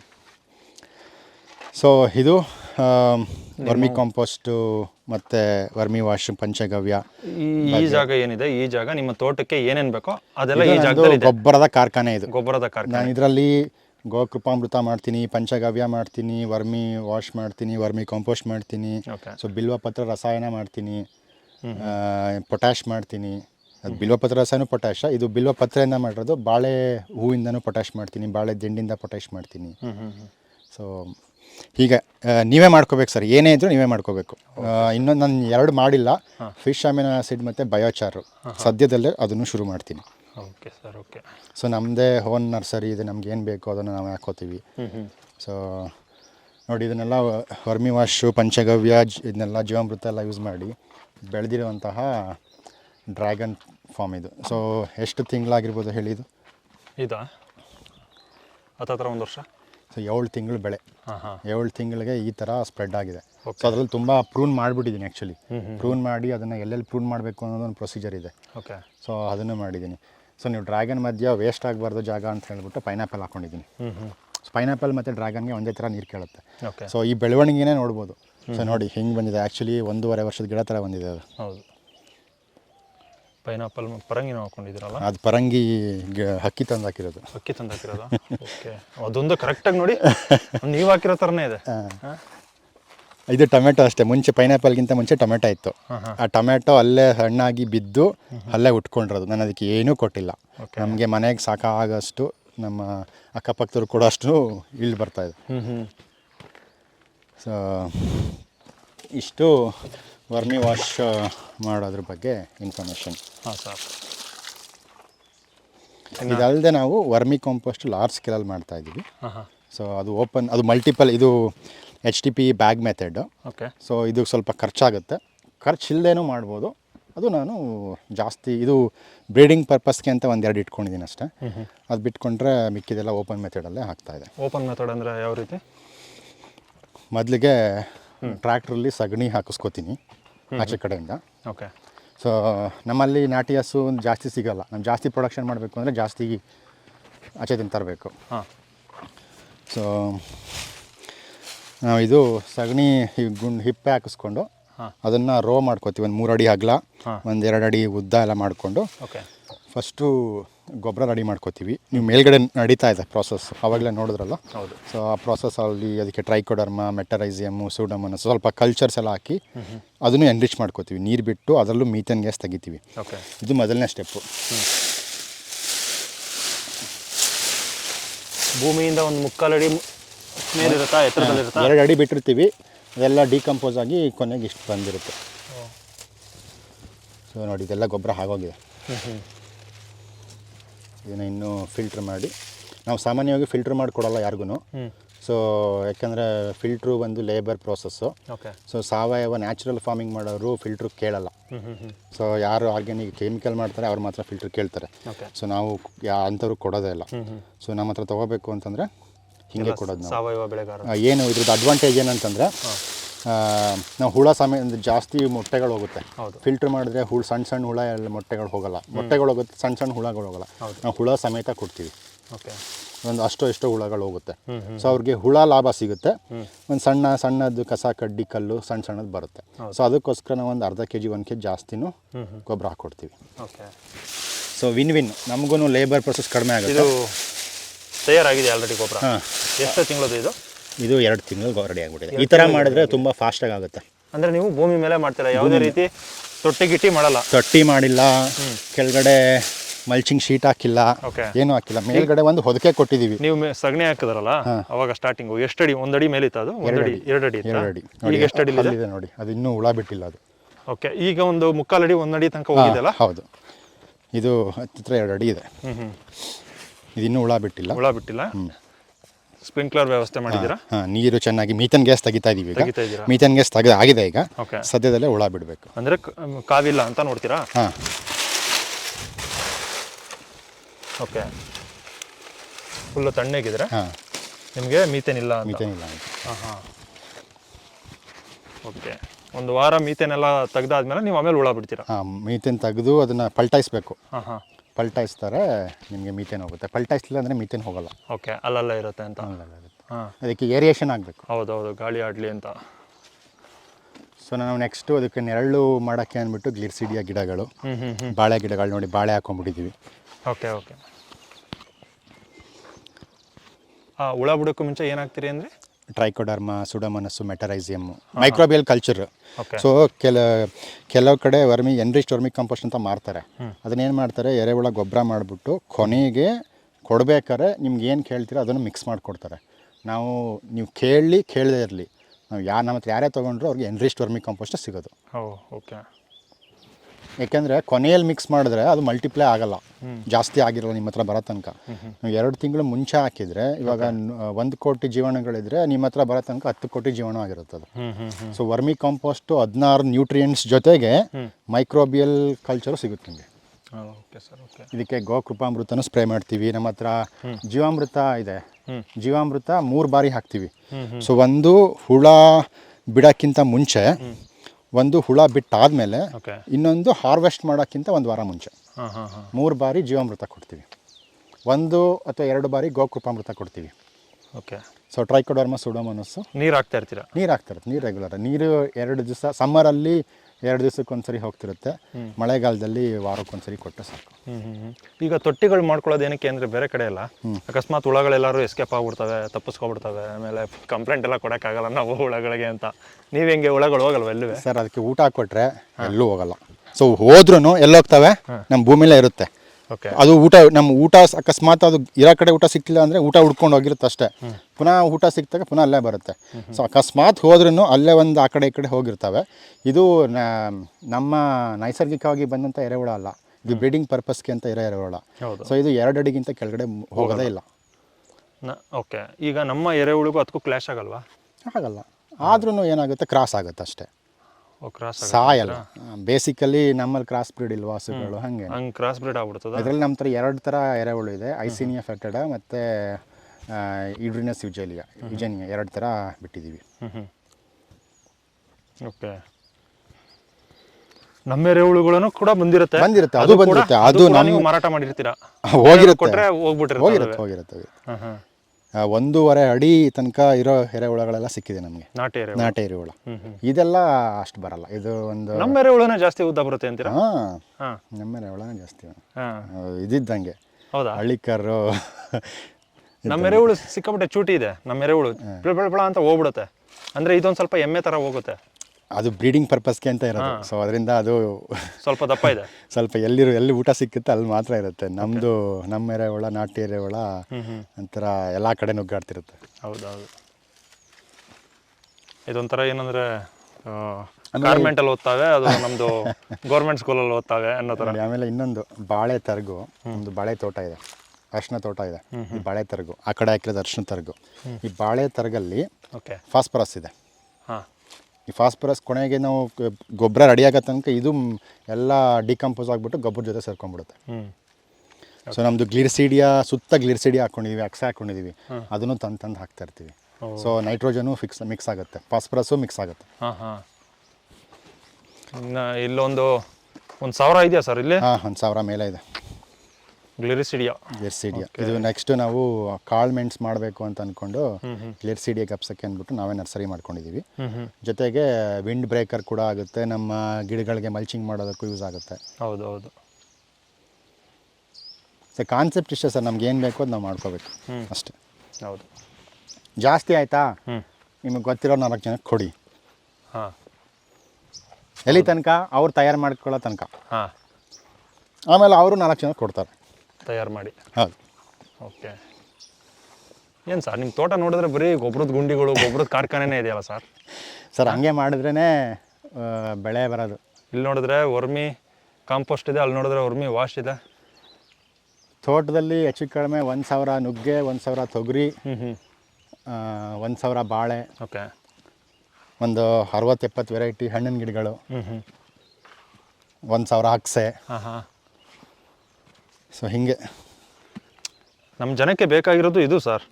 [SPEAKER 1] ಸೊ ಇದು ವರ್ಮಿ ಕಾಂಪೋಸ್ಟು ಮತ್ತು ವರ್ಮಿ ವಾಶ್ ಪಂಚಗವ್ಯ
[SPEAKER 2] ಈ ಈ ಜಾಗ ಏನಿದೆ? ಈ ಜಾಗ ನಿಮ್ಮ ತೋಟಕ್ಕೆ ಏನೇನು ಬೇಕೋ ಅದೆಲ್ಲ ಈ
[SPEAKER 1] ಜಾಗ
[SPEAKER 2] ಜಾಗದಲ್ಲಿ ಇದೆ.
[SPEAKER 1] ಗೊಬ್ಬರದ ಕಾರ್ಖಾನೆ ಇದು.
[SPEAKER 2] ಗೊಬ್ಬರದ ಕಾರ್ಖಾನೆ.
[SPEAKER 1] ನಾನು ಇದರಲ್ಲಿ ಗೋಕೃಪಾಮೃತ ಮಾಡ್ತೀನಿ ಪಂಚಗವ್ಯ ಮಾಡ್ತೀನಿ ವರ್ಮಿ ವಾಶ್ ಮಾಡ್ತೀನಿ ವರ್ಮಿ ಕಾಂಪೋಸ್ಟ್ ಮಾಡ್ತೀನಿ.
[SPEAKER 2] ಓಕೆ
[SPEAKER 1] ಸೊ ಬಿಲ್ವಪತ್ರ ರಸಾಯನ ಮಾಡ್ತೀನಿ. ಪೊಟ್ಯಾಶ್ ಮಾಡ್ತೀನಿ. ಅದು ಬಿಲ್ವಪತ್ರ ರಸಾಯನ ಪೊಟ್ಯಾಶ ಇದು ಬಿಲ್ವಪತ್ರೆಯಿಂದ ಮಾಡಿರೋದು ಬಾಳೆ ಹೂವಿಂದನೂ ಪೊಟ್ಯಾಶ್ ಮಾಡ್ತೀನಿ ಬಾಳೆ ದಿಂಡಿಂದ ಪೊಟ್ಯಾಶ್ ಮಾಡ್ತೀನಿ. ಸೊ ಹೀಗೆ ನೀವೇ ಮಾಡ್ಕೋಬೇಕು ಸರ್. ಏನೇ ಇದ್ರೂ ನೀವೇ ಮಾಡ್ಕೋಬೇಕು. ಇನ್ನೊಂದು ನಾನು ಎರಡು ಮಾಡಿಲ್ಲ. ಫಿಶ್ ಅಮಿನೋ ಆಸಿಡ್ ಮತ್ತು ಬಯೋಚಾರು ಸದ್ಯದಲ್ಲೇ ಅದನ್ನು ಶುರು ಮಾಡ್ತೀನಿ.
[SPEAKER 2] ಓಕೆ ಸರ್ ಓಕೆ
[SPEAKER 1] ಸೊ ನಮ್ಮದೇ ಹೋನ್ ನರ್ಸರಿ ಇದೆ. ನಮ್ಗೆ ಏನು ಬೇಕೋ ಅದನ್ನು ನಾವು ಹಾಕೋತೀವಿ. ಸೊ ನೋಡಿ ಇದನ್ನೆಲ್ಲ ವರ್ಮಿ ವಾಶು ಪಂಚಗವ್ಯ ಇದನ್ನೆಲ್ಲ ಜೀವಾಮೃತ ಎಲ್ಲ ಯೂಸ್ ಮಾಡಿ ಬೆಳೆದಿರುವಂತಹ ಡ್ರ್ಯಾಗನ್ ಫಾರ್ಮ್ ಇದು. ಸೊ ಎಷ್ಟು ತಿಂಗಳಾಗಿರ್ಬೋದು ಹೇಳಿದು ಇದು?
[SPEAKER 2] ಇದಾ? ಹತ್ತತ್ರ ಒಂದು ವರ್ಷ?
[SPEAKER 1] ಸೊ ಏಳು ತಿಂಗಳು ಬೆಳೆ. ಏಳು ತಿಂಗಳಿಗೆ ಈ ಥರ ಸ್ಪ್ರೆಡ್ ಆಗಿದೆ. ಸೊ ಅದರಲ್ಲಿ ತುಂಬ ಪ್ರೂನ್ ಮಾಡಿಬಿಟ್ಟಿದ್ದೀನಿ ಆ್ಯಕ್ಚುಲಿ ಪ್ರೂನ್ ಮಾಡಿ ಅದನ್ನು ಎಲ್ಲೆಲ್ಲಿ ಪ್ರೂನ್ ಮಾಡಬೇಕು ಅನ್ನೋದೊಂದು ಪ್ರೊಸೀಜರ್ ಇದೆ.
[SPEAKER 2] ಓಕೆ
[SPEAKER 1] ಸೊ ಅದನ್ನು ಮಾಡಿದ್ದೀನಿ. ಸೊ ನೀವು ಡ್ರ್ಯಾಗನ್ ಮಧ್ಯ ವೇಸ್ಟ್ ಆಗಬಾರ್ದು ಜಾಗ ಅಂತ ಹೇಳ್ಬಿಟ್ಟು ಪೈನಾಪಲ್ ಹಾಕೊಂಡಿದ್ದೀನಿ. ಸೊ ಪೈನಾಪಲ್ ಮತ್ತು ಡ್ರ್ಯಾಗನ್ಗೆ ಒಂದೇ ಥರ ನೀರು ಕೇಳುತ್ತೆ. ಸೊ ಈ ಬೆಳವಣಿಗೆನೇ ನೋಡ್ಬೋದು. ಸೊ ನೋಡಿ ಹೆಂಗೆ ಬಂದಿದೆ. ಆ್ಯಕ್ಚುಲಿ ಒಂದೂವರೆ ವರ್ಷದ ಗಿಡ ಥರ ಬಂದಿದೆ ಅದು.
[SPEAKER 2] ಹೌದು. ಪೈನಾಪಲ್ ಪರಂಗಿ ಹಾಕೊಂಡಿದ್ರಲ್ಲ
[SPEAKER 1] ಅದು ಪರಂಗಿ ಗ- ಹಕ್ಕಿ ತಂದು ಹಾಕಿರೋದು.
[SPEAKER 2] ಅಕ್ಕಿ ತಂದು ಹಾಕಿರೋದು? ಓಕೆ. ಅದೊಂದು ಕರೆಕ್ಟಾಗಿ ನೋಡಿ. ನೀವು ಹಾಕಿರೋ ಥರನೇ ಇದೆ. ಹಾಂ.
[SPEAKER 1] ಇದು ಟೊಮೆಟೊ ಅಷ್ಟೇ. ಮುಂಚೆ ಪೈನಾಪಲ್ಗಿಂತ ಮುಂಚೆ ಟೊಮೆಟೊ ಇತ್ತು.
[SPEAKER 2] ಹಾಂ ಹಾಂ.
[SPEAKER 1] ಆ ಟೊಮೆಟೊ ಅಲ್ಲೇ ಹಣ್ಣಾಗಿ ಬಿದ್ದು ಅಲ್ಲೇ ಉಟ್ಕೊಂಡಿರೋದು. ನಾನು ಅದಕ್ಕೆ ಏನೂ ಕೊಟ್ಟಿಲ್ಲ. ನಮಗೆ ಮನೆಗೆ ಸಾಕಾಗಷ್ಟು ನಮ್ಮ ಅಕ್ಕಪಕ್ಕದವ್ರು ಕೊಡೋ ಅಷ್ಟು ಇಳ್ದು ಬರ್ತಾ ಇದೆ.
[SPEAKER 2] ಹ್ಞೂ ಹ್ಞೂ
[SPEAKER 1] ಸೊ ಇಷ್ಟು ವರ್ಮಿ ವಾಶ್ ಮಾಡೋದ್ರ ಬಗ್ಗೆ ಇನ್ಫಾರ್ಮೇಷನ್
[SPEAKER 2] ಹಾಂ ಸರ್
[SPEAKER 1] ಇದಲ್ಲದೆ ನಾವು ವರ್ಮಿ ಕಾಂಪೋಸ್ಟ್ ಲಾರ್ಜ್ ಸ್ಕೇಲಲ್ಲಿ ಮಾಡ್ತಾ ಇದ್ದೀವಿ. ಸೊ ಅದು ಓಪನ್ ಅದು ಮಲ್ಟಿಪಲ್ ಇದು H T P bag method
[SPEAKER 2] okay
[SPEAKER 1] so ಇದು ಸ್ವಲ್ಪ ಖರ್ಚಾಗುತ್ತೆ. ಖರ್ಚಿಲ್ಲದೇನೂ ಮಾಡ್ಬೋದು. ಅದು ನಾನು ಜಾಸ್ತಿ ಇದು ಬ್ರೀಡಿಂಗ್ ಪರ್ಪಸ್ಗೆ ಅಂತ ಒಂದೆರಡು ಇಟ್ಕೊಂಡಿದ್ದೀನಿ ಅಷ್ಟೇ. ಅದು ಬಿಟ್ಕೊಂಡ್ರೆ ಮಿಕ್ಕಿದೆಲ್ಲ ಓಪನ್ ಮೆಥಡಲ್ಲೇ ಹಾಕ್ತಾಯಿದೆ
[SPEAKER 2] ಓಪನ್ ಮೆಥಡ್ ಅಂದರೆ ಯಾವ ರೀತಿ?
[SPEAKER 1] ಮೊದಲಿಗೆ ಟ್ರ್ಯಾಕ್ಟ್ರಲ್ಲಿ ಸಗಣಿ ಹಾಕಿಸ್ಕೋತೀನಿ. ಆಚೆ ಕಡೆಯಿಂದ.
[SPEAKER 2] ಓಕೆ.
[SPEAKER 1] ಸೊ ನಮ್ಮಲ್ಲಿ ನಾಟಿ ಹಸು ಜಾಸ್ತಿ ಸಿಗಲ್ಲ. ನಾವು ಜಾಸ್ತಿ ಪ್ರೊಡಕ್ಷನ್ ಮಾಡಬೇಕು ಅಂದರೆ ಜಾಸ್ತಿ ಆಚೆ ತರಬೇಕು.
[SPEAKER 2] ಹಾಂ.
[SPEAKER 1] ಸೊ ನಾವು ಇದು ಸಗಣಿ ಗುಂಡ್ ಹಿಪ್ಪೆ ಹಾಕಿಸ್ಕೊಂಡು ಅದನ್ನು ರೋ ಮಾಡ್ಕೋತೀವಿ. ಒಂದು ಮೂರು ಅಡಿ ಅಗಲ ಒಂದು ಎರಡು ಅಡಿ ಉದ್ದ ಎಲ್ಲ ಮಾಡಿಕೊಂಡು.
[SPEAKER 2] ಓಕೆ.
[SPEAKER 1] ಫಸ್ಟು ಗೊಬ್ಬರ ರೆಡಿ ಮಾಡ್ಕೋತೀವಿ. ನೀವು ಮೇಲ್ಗಡೆ ನಡೀತಾ ಇದೆ ಪ್ರಾಸೆಸ್ ಆವಾಗಲೇ ನೋಡಿದ್ರಲ್ಲ?
[SPEAKER 2] ಹೌದು.
[SPEAKER 1] ಸೊ ಆ ಪ್ರಾಸೆಸ್ಸಲ್ಲಿ ಅದಕ್ಕೆ ಟ್ರೈಕೋಡರ್ಮ ಮೆಟರೈಸಿಯಮ್ಮು ಸೂಡಮನ್ ಸ್ವಲ್ಪ ಕಲ್ಚರ್ಸ್ ಎಲ್ಲ ಹಾಕಿ ಅದನ್ನು ಎನ್ರಿಚ್ ಮಾಡ್ಕೋತೀವಿ. ನೀರು ಬಿಟ್ಟು ಅದರಲ್ಲೂ ಮೀಥನ್ ಗ್ಯಾಸ್ ತೆಗಿತೀವಿ.
[SPEAKER 2] ಓಕೆ
[SPEAKER 1] ಇದು ಮೊದಲನೇ ಸ್ಟೆಪ್ಪು
[SPEAKER 2] ಭೂಮಿಯಿಂದ ಒಂದು ಮುಕ್ಕಾಲಡಿ ಮೇಲಿರುತ್ತಾ? ಎತ್ತರದಲ್ಲಿರುತ್ತಾ?
[SPEAKER 1] ಎರಡು ಅಡಿ ಬಿಟ್ಟಿರ್ತೀವಿ. ಅದೆಲ್ಲ ಡಿಕಂಪೋಸ್ ಆಗಿ ಕೊನೆಗೆ ಇಷ್ಟು ಬಂದಿರುತ್ತೆ. ಸೊ ನೋಡಿ ಇದೆಲ್ಲ ಗೊಬ್ಬರ ಆಗೋಗಿದೆ. ಇದನ್ನು ಇನ್ನೂ ಫಿಲ್ಟ್ರ್ ಮಾಡಿ. ನಾವು ಸಾಮಾನ್ಯವಾಗಿ ಫಿಲ್ಟ್ರ್ ಮಾಡಿ ಕೊಡಲ್ಲ ಯಾರಿಗೂ ಸೊ ಯಾಕಂದರೆ ಫಿಲ್ಟ್ರು ಒಂದು ಲೇಬರ್ ಪ್ರೋಸೆಸ್ಸು ಸೊ ಸಾವಯವ ನ್ಯಾಚುರಲ್ ಫಾರ್ಮಿಂಗ್ ಮಾಡೋರು ಫಿಲ್ಟ್ರ್ ಕೇಳಲ್ಲ. ಸೊ ಯಾರು ಆರ್ಗ್ಯಾನಿಕ್ ಕೆಮಿಕಲ್ ಮಾಡ್ತಾರೆ ಅವ್ರು ಮಾತ್ರ ಫಿಲ್ಟ್ರ್ ಕೇಳ್ತಾರೆ. ಸೊ ನಾವು ಯಾ ಅಂಥವ್ರು ಕೊಡೋದೇ ಇಲ್ಲ. ಸೊ ನಮ್ಮ ಹತ್ರ ತೊಗೋಬೇಕು ಅಂತಂದರೆ ಹಿಂಗೆ ಕೊಡೋದು ನಾವು. ಏನು ಇದ್ರದ್ದು ಅಡ್ವಾಂಟೇಜ್ ಏನಂತಂದರೆ ನಾವು ಹುಳ ಸಮಯ ಜಾಸ್ತಿ ಮೊಟ್ಟೆಗಳು ಹೋಗುತ್ತೆ. ಫಿಲ್ಟರ್ ಮಾಡಿದ್ರೆ ಹುಳು ಸಣ್ಣ ಸಣ್ಣ ಹುಳ ಎಲ್ಲ ಮೊಟ್ಟೆಗಳು ಹೋಗಲ್ಲ. ಮೊಟ್ಟೆಗಳು ಹೋಗುತ್ತೆ ಸಣ್ಣ ಸಣ್ಣ ಹುಳಗಳು ಹೋಗಲ್ಲ. ನಾವು ಹುಳ ಸಮೇತ ಕೊಡ್ತೀವಿ.
[SPEAKER 2] ಓಕೆ.
[SPEAKER 1] ಒಂದು ಅಷ್ಟೋ ಎಷ್ಟೋ ಹುಳಗಳು ಹೋಗುತ್ತೆ. ಸೊ ಅವ್ರಿಗೆ ಹುಳ ಲಾಭ ಸಿಗುತ್ತೆ. ಒಂದು ಸಣ್ಣ ಸಣ್ಣದು ಕಸ ಕಡ್ಡಿ ಕಲ್ಲು ಸಣ್ಣ ಸಣ್ಣದು ಬರುತ್ತೆ. ಸೊ ಅದಕ್ಕೋಸ್ಕರ ನಾವು ಒಂದು ಅರ್ಧ ಕೆ ಜಿ ಒಂದು ಕೆ ಜಿ ಜಾಸ್ತಿನೂ ಗೊಬ್ಬರ ಹಾಕ್ಕೊಡ್ತೀವಿ
[SPEAKER 2] ಓಕೆ.
[SPEAKER 1] ಸೊ ವಿನ್ ವಿನ್ ನಮಗೂ ಲೇಬರ್ ಪ್ರೊಸೆಸ್ ಕಡಿಮೆ ಆಗುತ್ತೆ.
[SPEAKER 2] ತಯಾರಾಗಿದೆ ಆಲ್ರೆಡಿ ಗೊಬ್ಬರ.
[SPEAKER 1] ಹಾಂ.
[SPEAKER 2] ಎಷ್ಟು ತಿಂಗಳದು ಇದು?
[SPEAKER 1] ಇದು ಎರಡು ತಿಂಗಳು ರೆಡಿ ಆಗಿಬಿಟ್ಟಿದೆ. ಈ ಥರ ಮಾಡಿದ್ರೆ ತುಂಬ ಫಾಸ್ಟಾಗಿ ಆಗುತ್ತೆ.
[SPEAKER 2] ಅಂದರೆ ನೀವು ಭೂಮಿ ಮೇಲೆ ಮಾಡ್ತೀರಾ? ಯಾವುದೇ ರೀತಿ ತೊಟ್ಟಿ ಗಿಟ್ಟಿ ಮಾಡಲ್ಲ?
[SPEAKER 1] ತೊಟ್ಟಿ ಮಾಡಿಲ್ಲ ಕೆಳಗಡೆ ಮಲ್ಚಿಂಗ್ ಶೀಟ್ ಹಾಕಿಲ್ಲ
[SPEAKER 2] ಓಕೆ
[SPEAKER 1] ಏನೂ ಹಾಕಿಲ್ಲ. ಮೇಲ್ಗಡೆ ಒಂದು ಹೊದಕೆ ಕೊಟ್ಟಿದೀವಿ.
[SPEAKER 2] ನೀವು ಸಗಣಿ ಹಾಕಿದ್ರಲ್ಲ ಅವಾಗ ಸ್ಟಾರ್ಟಿಂಗು ಎಷ್ಟಡಿ ಒಂದಡಿ ಮೇಲೆ ಇತ್ತು ಅದು ಎರಡಡಿ. ಎರಡು ಅಡಿ ಇತ್ತಾ?
[SPEAKER 1] ಎರಡು ಅಡಿ ನೋಡಿ
[SPEAKER 2] ಈಗ ಎಷ್ಟು ಅಡಿ ಇದೆ
[SPEAKER 1] ನೋಡಿ. ಅದು ಇನ್ನೂ ಹುಳ ಬಿಟ್ಟಿಲ್ಲ ಅದು.
[SPEAKER 2] ಓಕೆ ಈಗ ಒಂದು ಮುಕ್ಕಾಲಡಿ ಒಂದಡಿ ತನಕ ಹೋಗಿದೆಯಲ್ಲ
[SPEAKER 1] ಹೌದು. ಇದು ಹತ್ತಿರ ಎರಡು ಅಡಿ ಇದೆ ಇದು ಇನ್ನೂ ಹುಳ ಬಿಟ್ಟಿಲ್ಲ.
[SPEAKER 2] ಹುಳ ಬಿಟ್ಟಿಲ್ಲ? ಸ್ಪ್ರಿಂಕ್ಲರ್ ವ್ಯವಸ್ಥೆ ಮಾಡಿದ್ದೀರಾ?
[SPEAKER 1] ನೀರು ಚೆನ್ನಾಗಿ ಮೀಥನ್ ಗ್ಯಾಸ್ ತೆಗಿತಾ ಇದೀವಿ ಈಗ.
[SPEAKER 2] ತೆಗಿತಾ ಇದ್ದೀರಾ
[SPEAKER 1] ಮೀಥನ್ ಗ್ಯಾಸ್ ತೆಗೆದು ಆಗಿದೆ ಈಗ.
[SPEAKER 2] ಓಕೆ
[SPEAKER 1] ಸದ್ಯದಲ್ಲೇ ಹುಳ ಬಿಡಬೇಕು.
[SPEAKER 2] ಅಂದರೆ ಕಾವಿಲ್ಲ ಅಂತ ನೋಡ್ತೀರಾ?
[SPEAKER 1] ಹಾಂ.
[SPEAKER 2] ಓಕೆ ಫುಲ್ಲು ತಣ್ಣಗಿದ್ರೆ
[SPEAKER 1] ಹಾಂ.
[SPEAKER 2] ನಿಮಗೆ ಮೀಥೇನ್ ಇಲ್ಲ ಅಂತ.
[SPEAKER 1] ಮೀಥೇನ್ ಇಲ್ಲ ಅಂತ.
[SPEAKER 2] ಹಾಂ ಹಾಂ. ಓಕೆ ಒಂದು ವಾರ ಮೀಥೇನ್ ಎಲ್ಲ ತೆಗ್ದಾದ್ಮೇಲೆ ನೀವು ಆಮೇಲೆ ಹುಳ ಬಿಡ್ತೀರಾ?
[SPEAKER 1] ಹಾಂ ಮೀಥೇನ್ ತೆಗೆದು ಅದನ್ನು ಪಲ್ಟಾಯಿಸ್ಬೇಕು
[SPEAKER 2] ಹಾಂ ಹಾಂ.
[SPEAKER 1] ಪಲ್ಟಾಯಿಸ್ತಾರೆ ನಿಮಗೆ ಮೀಥೇನ್ ಹೋಗುತ್ತೆ. ಪಲ್ಟಾಯಿಸ್ಲಿಲ್ಲ ಅಂದರೆ ಮೀಥೇನ್ ಹೋಗಲ್ಲ.
[SPEAKER 2] ಓಕೆ ಅಲ್ಲಲ್ಲ ಇರುತ್ತೆ ಅಂತ. ಹಾಂ.
[SPEAKER 1] ಅದಕ್ಕೆ ಏರಿಯೇಷನ್ ಆಗಬೇಕು.
[SPEAKER 2] ಹೌದೌದು ಗಾಳಿ ಆಡಲಿ ಅಂತ.
[SPEAKER 1] ಸೊ ನಾವು ನೆಕ್ಸ್ಟು ಅದಕ್ಕೆ ನೆರಳು ಮಾಡೋಕ್ಕೆ ಅಂದ್ಬಿಟ್ಟು ಗ್ಲಿರ್ಸಿಡಿಯ ಗಿಡಗಳು ಬಾಳೆ ಗಿಡಗಳು ನೋಡಿ ಬಾಳೆ ಹಾಕೊಂಡ್ಬಿಟ್ಟಿದ್ದೀವಿ
[SPEAKER 2] ಓಕೆ ಓಕೆ ಹುಳ ಬಿಡೋಕ್ಕೂ ಮುಂಚೆ ಏನಾಗ್ತೀರಿ ಅಂದರೆ?
[SPEAKER 1] Trichoderma pseudomonas metarhizium microbial culture so ಕೆಲ ಕೆಲವು ಕಡೆ ವರ್ಮಿ ಎನ್ರಿಚ್ ವರ್ಮಿ ಕಂಪೋಸ್ಟ್ ಅಂತ ಮಾರ್ತಾರೆ. ಅದನ್ನೇನು ಮಾಡ್ತಾರೆ ಎರೆಹುಳ ಗೊಬ್ಬರ ಮಾಡಿಬಿಟ್ಟು ಕೊನೆಗೆ ಕೊಡಬೇಕಾದ್ರೆ ನಿಮ್ಗೆ ಏನು ಕೇಳ್ತೀರೋ ಅದನ್ನು ಮಿಕ್ಸ್ ಮಾಡಿಕೊಡ್ತಾರೆ. ನಾವು ನೀವು ಕೇಳಲಿ ಕೇಳದೇ ಇರಲಿ. ನಾವು ಯಾರು ನಮ್ಮ ಹತ್ರ ಯಾರೇ ತೊಗೊಂಡ್ರು ಅವ್ರಿಗೆ ಎನ್ರಿಚ್ ವರ್ಮಿ ಕಂಪೋಸ್ಟ್ ಸಿಗೋದು.
[SPEAKER 2] ಓಕೆ
[SPEAKER 1] ಯಾಕೆಂದರೆ ಕೊನೆಯಲ್ಲಿ ಮಿಕ್ಸ್ ಮಾಡಿದ್ರೆ ಅದು ಮಲ್ಟಿಪ್ಲೈ ಆಗಲ್ಲ. ಜಾಸ್ತಿ ಆಗಿರಲ್ಲ ನಿಮ್ಮ ಹತ್ರ ಬರೋ ತನಕ. ನೀವು ಎರಡು ತಿಂಗಳು ಮುಂಚೆ ಹಾಕಿದರೆ ಇವಾಗ ಒಂದು ಕೋಟಿ ಜೀವನಗಳಿದ್ರೆ ನಿಮ್ಮ ಹತ್ರ ಬರೋ ತನಕ ಹತ್ತು ಕೋಟಿ ಜೀವನ ಆಗಿರುತ್ತೆ ಅದು. ಸೊ ವರ್ಮಿ ಕಾಂಪೋಸ್ಟು ಹದಿನಾರು ನ್ಯೂಟ್ರಿಯೆಂಟ್ಸ್ ಜೊತೆಗೆ ಮೈಕ್ರೋಬಿಯಲ್ ಕಲ್ಚರು ಸಿಗುತ್ತೆ ನಿಮಗೆ.
[SPEAKER 2] ಓಕೆ ಸರ್ ಓಕೆ
[SPEAKER 1] ಇದಕ್ಕೆ ಗೋಕೃಪಾಮೃತನೂ ಸ್ಪ್ರೇ ಮಾಡ್ತೀವಿ. ನಮ್ಮ ಹತ್ರ ಜೀವಾಮೃತ ಇದೆ. ಜೀವಾಮೃತ ಮೂರು ಬಾರಿ ಹಾಕ್ತೀವಿ. ಸೊ ಒಂದು ಹುಳ ಬಿಡೋಕ್ಕಿಂತ ಮುಂಚೆ ಒಂದು ಹುಳ ಬಿಟ್ಟಾದ್ಮೇಲೆ
[SPEAKER 2] ಓಕೆ
[SPEAKER 1] ಇನ್ನೊಂದು ಹಾರ್ವೆಸ್ಟ್ ಮಾಡೋಕ್ಕಿಂತ ಒಂದು ವಾರ ಮುಂಚೆ.
[SPEAKER 2] ಹಾಂ ಹಾಂ ಹಾಂ.
[SPEAKER 1] ಮೂರು ಬಾರಿ ಜೀವಾಮೃತ ಕೊಡ್ತೀವಿ. ಒಂದು ಅಥವಾ ಎರಡು ಬಾರಿ ಗೋಕೃಪಾಮೃತ ಕೊಡ್ತೀವಿ.
[SPEAKER 2] ಓಕೆ
[SPEAKER 1] ಸೊ ಟ್ರೈಕೋಡರ್ಮ ಸುಡೋಮನಸ್ಸು
[SPEAKER 2] ನೀರು ಹಾಕ್ತಾ ಇರ್ತೀರಾ?
[SPEAKER 1] ನೀರು ಹಾಕ್ತಿರುತ್ತೆ ನೀರು ರೆಗ್ಯುಲರ್ ನೀರು ಎರಡು ದಿವಸ ಸಮ್ಮರಲ್ಲಿ ಎರಡು ದಿವಸಕ್ಕೊಂದ್ಸರಿ ಹೋಗ್ತಿರುತ್ತೆ. ಮಳೆಗಾಲದಲ್ಲಿ ವಾರಕ್ಕೊಂದ್ಸರಿ ಕೊಟ್ಟರೆ ಸಾಕು.
[SPEAKER 2] ಈಗ ತೊಟ್ಟಿಗಳು ಮಾಡ್ಕೊಳ್ಳೋದು ಏನಕ್ಕೆ ಅಂದರೆ ಬೇರೆ ಕಡೆ ಎಲ್ಲ ಅಕಸ್ಮಾತ್ ಹುಳಗಳೆಲ್ಲರೂ ಎಸ್ಕೇಪ್ ಆಗ್ಬಿಡ್ತವೆ ತಪ್ಪಿಸ್ಕೊಬಿಡ್ತವೆ ಆಮೇಲೆ ಕಂಪ್ಲೇಂಟ್ ಎಲ್ಲ ಕೊಡೋಕ್ಕಾಗಲ್ಲ ನಾವು ಹುಳಗಳಿಗೆ ಅಂತ. ನೀವು ಹೆಂಗೆ ಹುಳಗಳು ಹೋಗಲ್ವ ಎಲ್ಲೂ
[SPEAKER 1] ಸರ್ ಅದಕ್ಕೆ ಊಟ ಹಾಕ್ಕೊಟ್ರೆ ಎಲ್ಲೂ ಹೋಗಲ್ಲ. ಸೊ ಹೋದ್ರೂ ಎಲ್ಲೋಗ್ತವೆ ನಮ್ಮ ಭೂಮಿಲೇ ಇರುತ್ತೆ. ಅದು ಊಟ ನಮ್ಮ ಊಟ ಅಕಸ್ಮಾತ್ ಅದು ಇರೋ ಕಡೆ ಊಟ ಸಿಕ್ಕಿಲ್ಲ ಅಂದರೆ ಊಟ ಹುಡ್ಕೊಂಡು ಹೋಗಿರುತ್ತೆ ಅಷ್ಟೇ. ಪುನಃ ಊಟ ಸಿಕ್ತಾಗ ಪುನಃ ಅಲ್ಲೇ ಬರುತ್ತೆ. ಸೊ ಅಕಸ್ಮಾತ್ ಹೋದ್ರೂ ಅಲ್ಲೇ ಒಂದು ಆ ಕಡೆ ಈ ಕಡೆ ಹೋಗಿರ್ತವೆ. ಇದು ನಮ್ಮ ನೈಸರ್ಗಿಕವಾಗಿ ಬಂದಂಥ ಎರೆಹುಳ ಅಲ್ಲ. ಇದು ಬ್ರೀಡಿಂಗ್ ಪರ್ಪಸ್ಗೆ ಅಂತ ಇರೋ ಎರೆಹುಳ. ಸೊ ಇದು ಎರಡು ಅಡಿಗಿಂತ ಕೆಳಗಡೆ ಹೋಗೋದೇ ಇಲ್ಲ.
[SPEAKER 2] ಓಕೆ ಈಗ ನಮ್ಮ ಎರೆಹುಳಿಗೂ ಅದಕ್ಕೂ ಕ್ಲಾಶ್ ಆಗಲ್ವಾ?
[SPEAKER 1] ಆಗಲ್ಲ. ಆದ್ರೂ ಏನಾಗುತ್ತೆ? ಕ್ರಾಸ್ ಆಗುತ್ತೆ ಅಷ್ಟೇ. ಸಾಯಲ್ಲ. ಬೇಸಿಕಲಿ ನಮ್ಮಲ್ಲಿ ಕ್ರಾಸ್ ಬ್ರೀಡ್ ಇಲ್ವಾ ಹಸುಗಳು ಹಾಗೆ
[SPEAKER 2] ಹಂಗೆ ಕ್ರಾಸ್ ಬ್ರೀಡ್ ಆಗ್ಬಿಡ್ತದೆ?
[SPEAKER 1] ಅದರಲ್ಲಿ ನಮ್ಮ ಥರ ಎರಡು ಥರ ಎರೆಹುಳು ಇದೆ ಐಸಿನಿಯಾ ಫೆಟಡ ಮತ್ತು ಇಡ್ರಿನಸ್ ಯುಜೇಲಿಯಾ ಯುಜೇನಿಯಾ ಎರಡು ಥರ ಬಿಟ್ಟಿದ್ದೀವಿ
[SPEAKER 2] ಓಕೆ ನಮ್ಮ ಎರೆಹುಳುಗಳನ್ನು ಕೂಡ ಬಂದಿರುತ್ತೆ.
[SPEAKER 1] ಬಂದಿರುತ್ತೆ, ಅದು ಬಂದಿರುತ್ತೆ.
[SPEAKER 2] ಅದು ನೀವು ಮಾರಾಟ ಮಾಡಿರ್ತೀರಾ?
[SPEAKER 1] ಹೋಗಿರುತ್ತೆ.
[SPEAKER 2] ಕೊಟ್ಟರೆ ಹೋಗ್ಬಿಟ್ಟಿರುತ್ತೆ
[SPEAKER 1] ಹೋಗಿರುತ್ತೆ ಹೋಗಿರುತ್ತೆ ಒಂದೂವರೆ ಅಡಿ ತನಕ ಇರೋ ಎರೆಹುಳಗಳೆಲ್ಲ ಸಿಕ್ಕಿದೆ ನಮಗೆ.
[SPEAKER 2] ನಾಟಿ ಎರೆ
[SPEAKER 1] ನಾಟಿ ಎರೆಹುಳ. ಇದೆಲ್ಲ ಅಷ್ಟು ಬರಲ್ಲ. ಇದು ಒಂದು
[SPEAKER 2] ನಮ್ಮ ಎರೆಹುಳನೇ ಜಾಸ್ತಿ ಉದ್ದ ಬರುತ್ತೆ ಅಂತೀರಾ?
[SPEAKER 1] ಹಾಂ.
[SPEAKER 2] ಹಾ.
[SPEAKER 1] ನಮ್ಮ ಎರೆಹುಳನೇ ಜಾಸ್ತಿ. ಇದ್ದಂಗೆ
[SPEAKER 2] ಹೌದಾ?
[SPEAKER 1] ಹಳ್ಳಿಕರು.
[SPEAKER 2] ನಮ್ಮ ಎರೆಹುಳು ಸಿಕ್ಕಾಪಟ್ಟೆ ಚೂಟಿ ಇದೆ. ನಮ್ಮ ಎರೆಹುಳು ಬೆಳ ಅಂತ ಹೋಗ್ಬಿಡುತ್ತೆ. ಅಂದ್ರೆ ಇದೊಂದು ಸ್ವಲ್ಪ ಎಮ್ಮೆ ತರ ಹೋಗುತ್ತೆ.
[SPEAKER 1] ಅದು ಬ್ರೀಡಿಂಗ್ ಪರ್ಪಸ್ಗೆ ಅಂತ ಇರೋದು. ಸೊ ಅದರಿಂದ ಅದು
[SPEAKER 2] ಸ್ವಲ್ಪ ದಪ್ಪ ಇದೆ.
[SPEAKER 1] ಸ್ವಲ್ಪ ಎಲ್ಲಿರೋ ಎಲ್ಲಿ ಊಟ ಸಿಕ್ಕುತ್ತೆ ಅಲ್ಲಿ ಮಾತ್ರ ಇರುತ್ತೆ. ನಮ್ಮದು ನಮ್ಮ ಎರೆಹುಳ ನಾಟಿ ಎರೆಹುಳ
[SPEAKER 2] ಹ್ಮ್
[SPEAKER 1] ಒಂಥರ ಎಲ್ಲ ಕಡೆ ನುಗ್ಗಾಡ್ತಿರುತ್ತೆ.
[SPEAKER 2] ಹೌದೌದು. ಇದೊಂಥರ ಏನಂದ್ರೆ ಗಾರ್ಮೆಂಟಲ್ಲಿ ಓದ್ತಾವೆ ಅದು ನಮ್ದು ಗೌರ್ಮೆಂಟ್ ಸ್ಕೂಲಲ್ಲಿ ಓದ್ತಾವೆ ಅನ್ನೋ ಥರ.
[SPEAKER 1] ಆಮೇಲೆ ಇನ್ನೊಂದು ಬಾಳೆ ತರಗು ಒಂದು ಬಾಳೆ ತೋಟ ಇದೆ. ಅರ್ಶಿನ ತೋಟ ಇದೆ. ಈ ಬಾಳೆ ತರಗು ಆ ಕಡೆ ಹಾಕಿರೋದು ಅರ್ಶಿನ ತರಗು. ಈ ಬಾಳೆ ತರಗಲ್ಲಿ
[SPEAKER 2] ಓಕೆ
[SPEAKER 1] ಫಾಸ್ಫರಸ್ ಇದೆ.
[SPEAKER 2] ಹಾಂ.
[SPEAKER 1] ಈ ಫಾಸ್ಫರಸ್ ಕೊನೆಗೆ ನಾವು ಗೊಬ್ಬರ ರೆಡಿ ಆಗೋ ತನಕ ಇದು ಎಲ್ಲ ಡಿಕಂಪೋಸ್ ಆಗಿಬಿಟ್ಟು ಗೊಬ್ಬರ ಜೊತೆ ಸೇರ್ಕೊಂಡ್ಬಿಡುತ್ತೆ. ಸೊ ನಮ್ಮದು ಗ್ಲಿರ್ಸಿಡಿಯಾ ಸುತ್ತ ಗ್ಲಿರ್ಸಿಡಿಯಾ ಹಾಕೊಂಡಿದ್ದೀವಿ ಅಕ್ಸ ಹಾಕೊಂಡಿದ್ದೀವಿ ಅದನ್ನು ತಂದು ತಂದು ಹಾಕ್ತಾ ಇರ್ತೀವಿ. ಸೊ ನೈಟ್ರೋಜನು ಫಿಕ್ಸ್ ಮಿಕ್ಸ್ ಆಗುತ್ತೆ. ಫಾಸ್ಫರಸ್ಸು ಮಿಕ್ಸ್ ಆಗುತ್ತೆ.
[SPEAKER 2] ಹಾಂ ಹಾಂ. ಇನ್ನು ಇಲ್ಲೊಂದು ಒಂದು ಸಾವಿರ ಇದೆಯಾ ಸರ್ ಇಲ್ಲಿ?
[SPEAKER 1] ಹಾಂ ಒಂದು ಸಾವಿರ ಮೇಲೆ ಇದೆ.
[SPEAKER 2] ಗ್ಲಿರಿಸಿಡಿಯಾ.
[SPEAKER 1] ಗ್ಲಿರ್ಸಿಡಿಯಾ. ಇದು ನೆಕ್ಸ್ಟ್ ನಾವು ಕಾಳು ಮೆಣಸು ಮಾಡಬೇಕು ಅಂತ ಅಂದ್ಕೊಂಡು ಗ್ಲಿರ್ಸಿಡಿಯಾ ಕಪ್ಸಕ್ಕೆ ಅಂದ್ಬಿಟ್ಟು ನಾವೇ ನರ್ಸರಿ ಮಾಡ್ಕೊಂಡಿದ್ದೀವಿ ಜೊತೆಗೆ ವಿಂಡ್ ಬ್ರೇಕರ್ ಕೂಡ ಆಗುತ್ತೆ. ನಮ್ಮ ಗಿಡಗಳಿಗೆ ಮಲ್ಚಿಂಗ್ ಮಾಡೋದಕ್ಕೂ ಯೂಸ್ ಆಗುತ್ತೆ.
[SPEAKER 2] ಹೌದು ಹೌದು.
[SPEAKER 1] ಸೊ ಕಾನ್ಸೆಪ್ಟ್ ಇಷ್ಟೇ ಸರ್. ನಮ್ಗೆ ಏನು ಬೇಕೋ ಅದು ನಾವು ಮಾಡ್ಕೋಬೇಕು ಅಷ್ಟೇ.
[SPEAKER 2] ಹೌದು.
[SPEAKER 1] ಜಾಸ್ತಿ ಆಯಿತಾ? ನಿಮಗೆ ಗೊತ್ತಿರೋ ನಾಲ್ಕು ಜನಕ್ಕೆ ಕೊಡಿ.
[SPEAKER 2] ಹಾಂ.
[SPEAKER 1] ಎಲ್ಲಿ ತನಕ? ಅವ್ರು ತಯಾರು ಮಾಡ್ಕೊಳ್ಳೋ ತನಕ.
[SPEAKER 2] ಹಾಂ.
[SPEAKER 1] ಆಮೇಲೆ ಅವರು ನಾಲ್ಕು ಜನ ಕೊಡ್ತಾರೆ.
[SPEAKER 2] ತಯಾರು ಮಾಡಿ.
[SPEAKER 1] ಹೌದು.
[SPEAKER 2] ಓಕೆ. ಏನು ಸರ್ ನಿಮ್ಮ ತೋಟ ನೋಡಿದ್ರೆ ಬರೀ ಗೊಬ್ಬರದ ಗುಂಡಿಗಳು ಗೊಬ್ಬರದ ಕಾರ್ಖಾನೆನೇ ಇದೆಯಲ್ಲ ಸರ್?
[SPEAKER 1] ಸರ್ ಹಂಗೆ ಮಾಡಿದ್ರೇ ಬೆಳೆ ಬರೋದು.
[SPEAKER 2] ಇಲ್ಲಿ ನೋಡಿದ್ರೆ ವರ್ಮಿ ಕಾಂಪೋಸ್ಟ್ ಇದೆ ಅಲ್ಲಿ ನೋಡಿದ್ರೆ ವರ್ಮಿ ವಾಶ್ ಇದೆ.
[SPEAKER 1] ತೋಟದಲ್ಲಿ ಹೆಚ್ಚು ಕಡಿಮೆ ಒಂದು ಸಾವಿರ ನುಗ್ಗೆ ಒಂದು ಸಾವಿರ ತೊಗರಿ
[SPEAKER 2] ಹ್ಞೂ ಹ್ಞೂ
[SPEAKER 1] ಒಂದು ಸಾವಿರ ಬಾಳೆ
[SPEAKER 2] ಓಕೆ.
[SPEAKER 1] ಒಂದು ಅರವತ್ತು ಎಪ್ಪತ್ತು ವೆರೈಟಿ ಹಣ್ಣಿನ ಗಿಡಗಳು
[SPEAKER 2] ಹ್ಞೂ ಹ್ಞೂ
[SPEAKER 1] ಒಂದು ಸಾವಿರ ಅಕ್ಸೆ
[SPEAKER 2] ಹಾಂ ಹಾಂ
[SPEAKER 1] ಸೊ ಹೀಗೆ.
[SPEAKER 2] ನಮ್ಮ ಜನಕ್ಕೆ ಬೇಕಾಗಿರೋದು ಇದು ಸರ್.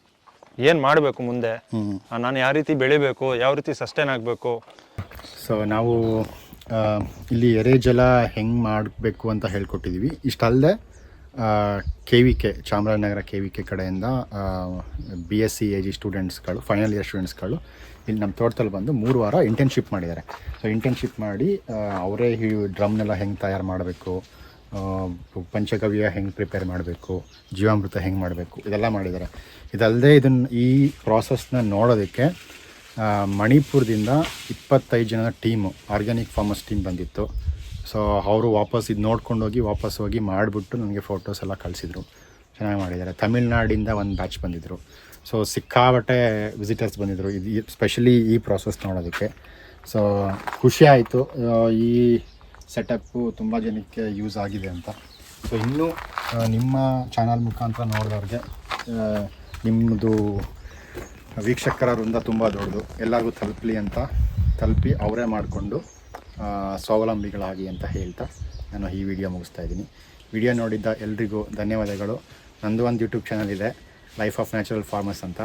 [SPEAKER 2] ಏನು ಮಾಡಬೇಕು ಮುಂದೆ?
[SPEAKER 1] ಹ್ಞೂ
[SPEAKER 2] ನಾನು ಯಾವ ರೀತಿ ಬೆಳಿಬೇಕು ಯಾವ ರೀತಿ ಸಸ್ಟೈನ್ ಆಗಬೇಕು?
[SPEAKER 1] ಸೊ ನಾವು ಇಲ್ಲಿ ಇಲ್ಲಿ ಎರೆಜಲ ಹೆಂಗೆ ಮಾಡಬೇಕು ಅಂತ ಹೇಳ್ಕೊಟ್ಟಿದ್ದೀವಿ ಇಷ್ಟಲ್ಲದೆ K V K Chamarajanagar K V K ಕಡೆಯಿಂದ B S C A G ಸ್ಟೂಡೆಂಟ್ಸ್ಗಳು final year ಸ್ಟೂಡೆಂಟ್ಸ್ಗಳು ಇಲ್ಲಿ ನಮ್ಮ ತೋಟದಲ್ಲಿ ಬಂದು ಮೂರು ವಾರ ಇಂಟರ್ನ್ಶಿಪ್ ಮಾಡಿದ್ದಾರೆ. ಸೊ ಇಂಟರ್ನ್ಶಿಪ್ ಮಾಡಿ ಅವರೇ ಈ ಡ್ರಮ್ನೆಲ್ಲ ಹೆಂಗೆ ತಯಾರು ಮಾಡಬೇಕು ಪಂಚಗವ್ಯ ಹೆಂಗೆ ಪ್ರಿಪೇರ್ ಮಾಡಬೇಕು, ಜೀವಾಮೃತ ಹೆಂಗೆ ಮಾಡಬೇಕು, ಇದೆಲ್ಲ ಮಾಡಿದ್ದಾರೆ ಇದಲ್ಲದೆ ಇದನ್ನು ಈ ಪ್ರಾಸೆಸ್ನ ನೋಡೋದಕ್ಕೆ ಮಣಿಪುರದಿಂದ ಇಪ್ಪತ್ತೈದು ಜನದ ಟೀಮು ಆರ್ಗ್ಯಾನಿಕ್ ಫಾರ್ಮರ್ಸ್ ಟೀಮ್ ಬಂದಿತ್ತು. ಸೊ ಅವರು ವಾಪಸ್ ಇದು ನೋಡ್ಕೊಂಡು ಹೋಗಿ ವಾಪಸ್ ಹೋಗಿ ಮಾಡಿಬಿಟ್ಟು ನನಗೆ ಫೋಟೋಸ್ ಎಲ್ಲ ಕಳಿಸಿದ್ರು. ಚೆನ್ನಾಗಿ ಮಾಡಿದ್ದಾರೆ ತಮಿಳ್ನಾಡಿಂದ ಒಂದು ಬ್ಯಾಚ್ ಬಂದಿದ್ದರು ಸೊ ಸಿಕ್ಕಾಬಟ್ಟೆ ವಿಸಿಟರ್ಸ್ ಬಂದಿದ್ದರು ಇದು ಸ್ಪೆಷಲಿ ಈ ಪ್ರಾಸೆಸ್ ನೋಡೋದಕ್ಕೆ. ಸೊ ಖುಷಿ ಆಯಿತು. ಈ ಸೆಟಪ್ಪು ತುಂಬ ಜನಕ್ಕೆ ಯೂಸ್ ಆಗಿದೆ ಅಂತ. ಸೊ ಇನ್ನೂ ನಿಮ್ಮ ಚಾನಲ್ ಮುಖಾಂತರ ನೋಡಿದವ್ರಿಗೆ ನಿಮ್ಮದು ವೀಕ್ಷಕರ ವೃಂದ ತುಂಬ ದೊಡ್ಡದು. ಎಲ್ಲರಿಗೂ ತಲುಪಲಿ ಅಂತ ತಲುಪಿ ಅವರೇ ಮಾಡಿಕೊಂಡು ಸ್ವಾವಲಂಬಿಗಳಾಗಿ ಅಂತ ಹೇಳ್ತಾ ನಾನು ಈ ವಿಡಿಯೋ ಮುಗಿಸ್ತಾ ಇದ್ದೀನಿ. ವಿಡಿಯೋ ನೋಡಿದ್ದ ಎಲ್ರಿಗೂ ಧನ್ಯವಾದಗಳು. ನಂದು ಒಂದು ಯೂಟ್ಯೂಬ್ ಚಾನಲ್ ಇದೆ ಲೈಫ್ ಆಫ್ ನ್ಯಾಚುರಲ್ ಫಾರ್ಮರ್ಸ್ ಅಂತ.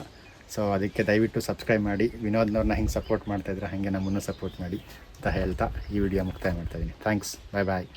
[SPEAKER 1] ಸೊ ಅದಕ್ಕೆ ದಯವಿಟ್ಟು ಸಬ್ಸ್ಕ್ರೈಬ್ ಮಾಡಿ. ವಿನೋದ್ನವ್ರನ್ನ ಹೆಂಗೆ ಸಪೋರ್ಟ್ ಮಾಡ್ತಾಯಿದ್ರೆ ಹಾಗೆ ನಮ್ಮನ್ನು ಸಪೋರ್ಟ್ ಮಾಡಿ ಅಂತ ಹೇಳ್ತಾ ಈ ವಿಡಿಯೋ ಮುಕ್ತಾಯ ಮಾಡ್ತಾಯಿದ್ದೀನಿ ಥ್ಯಾಂಕ್ಸ್ ಬಾಯ್ ಬಾಯ್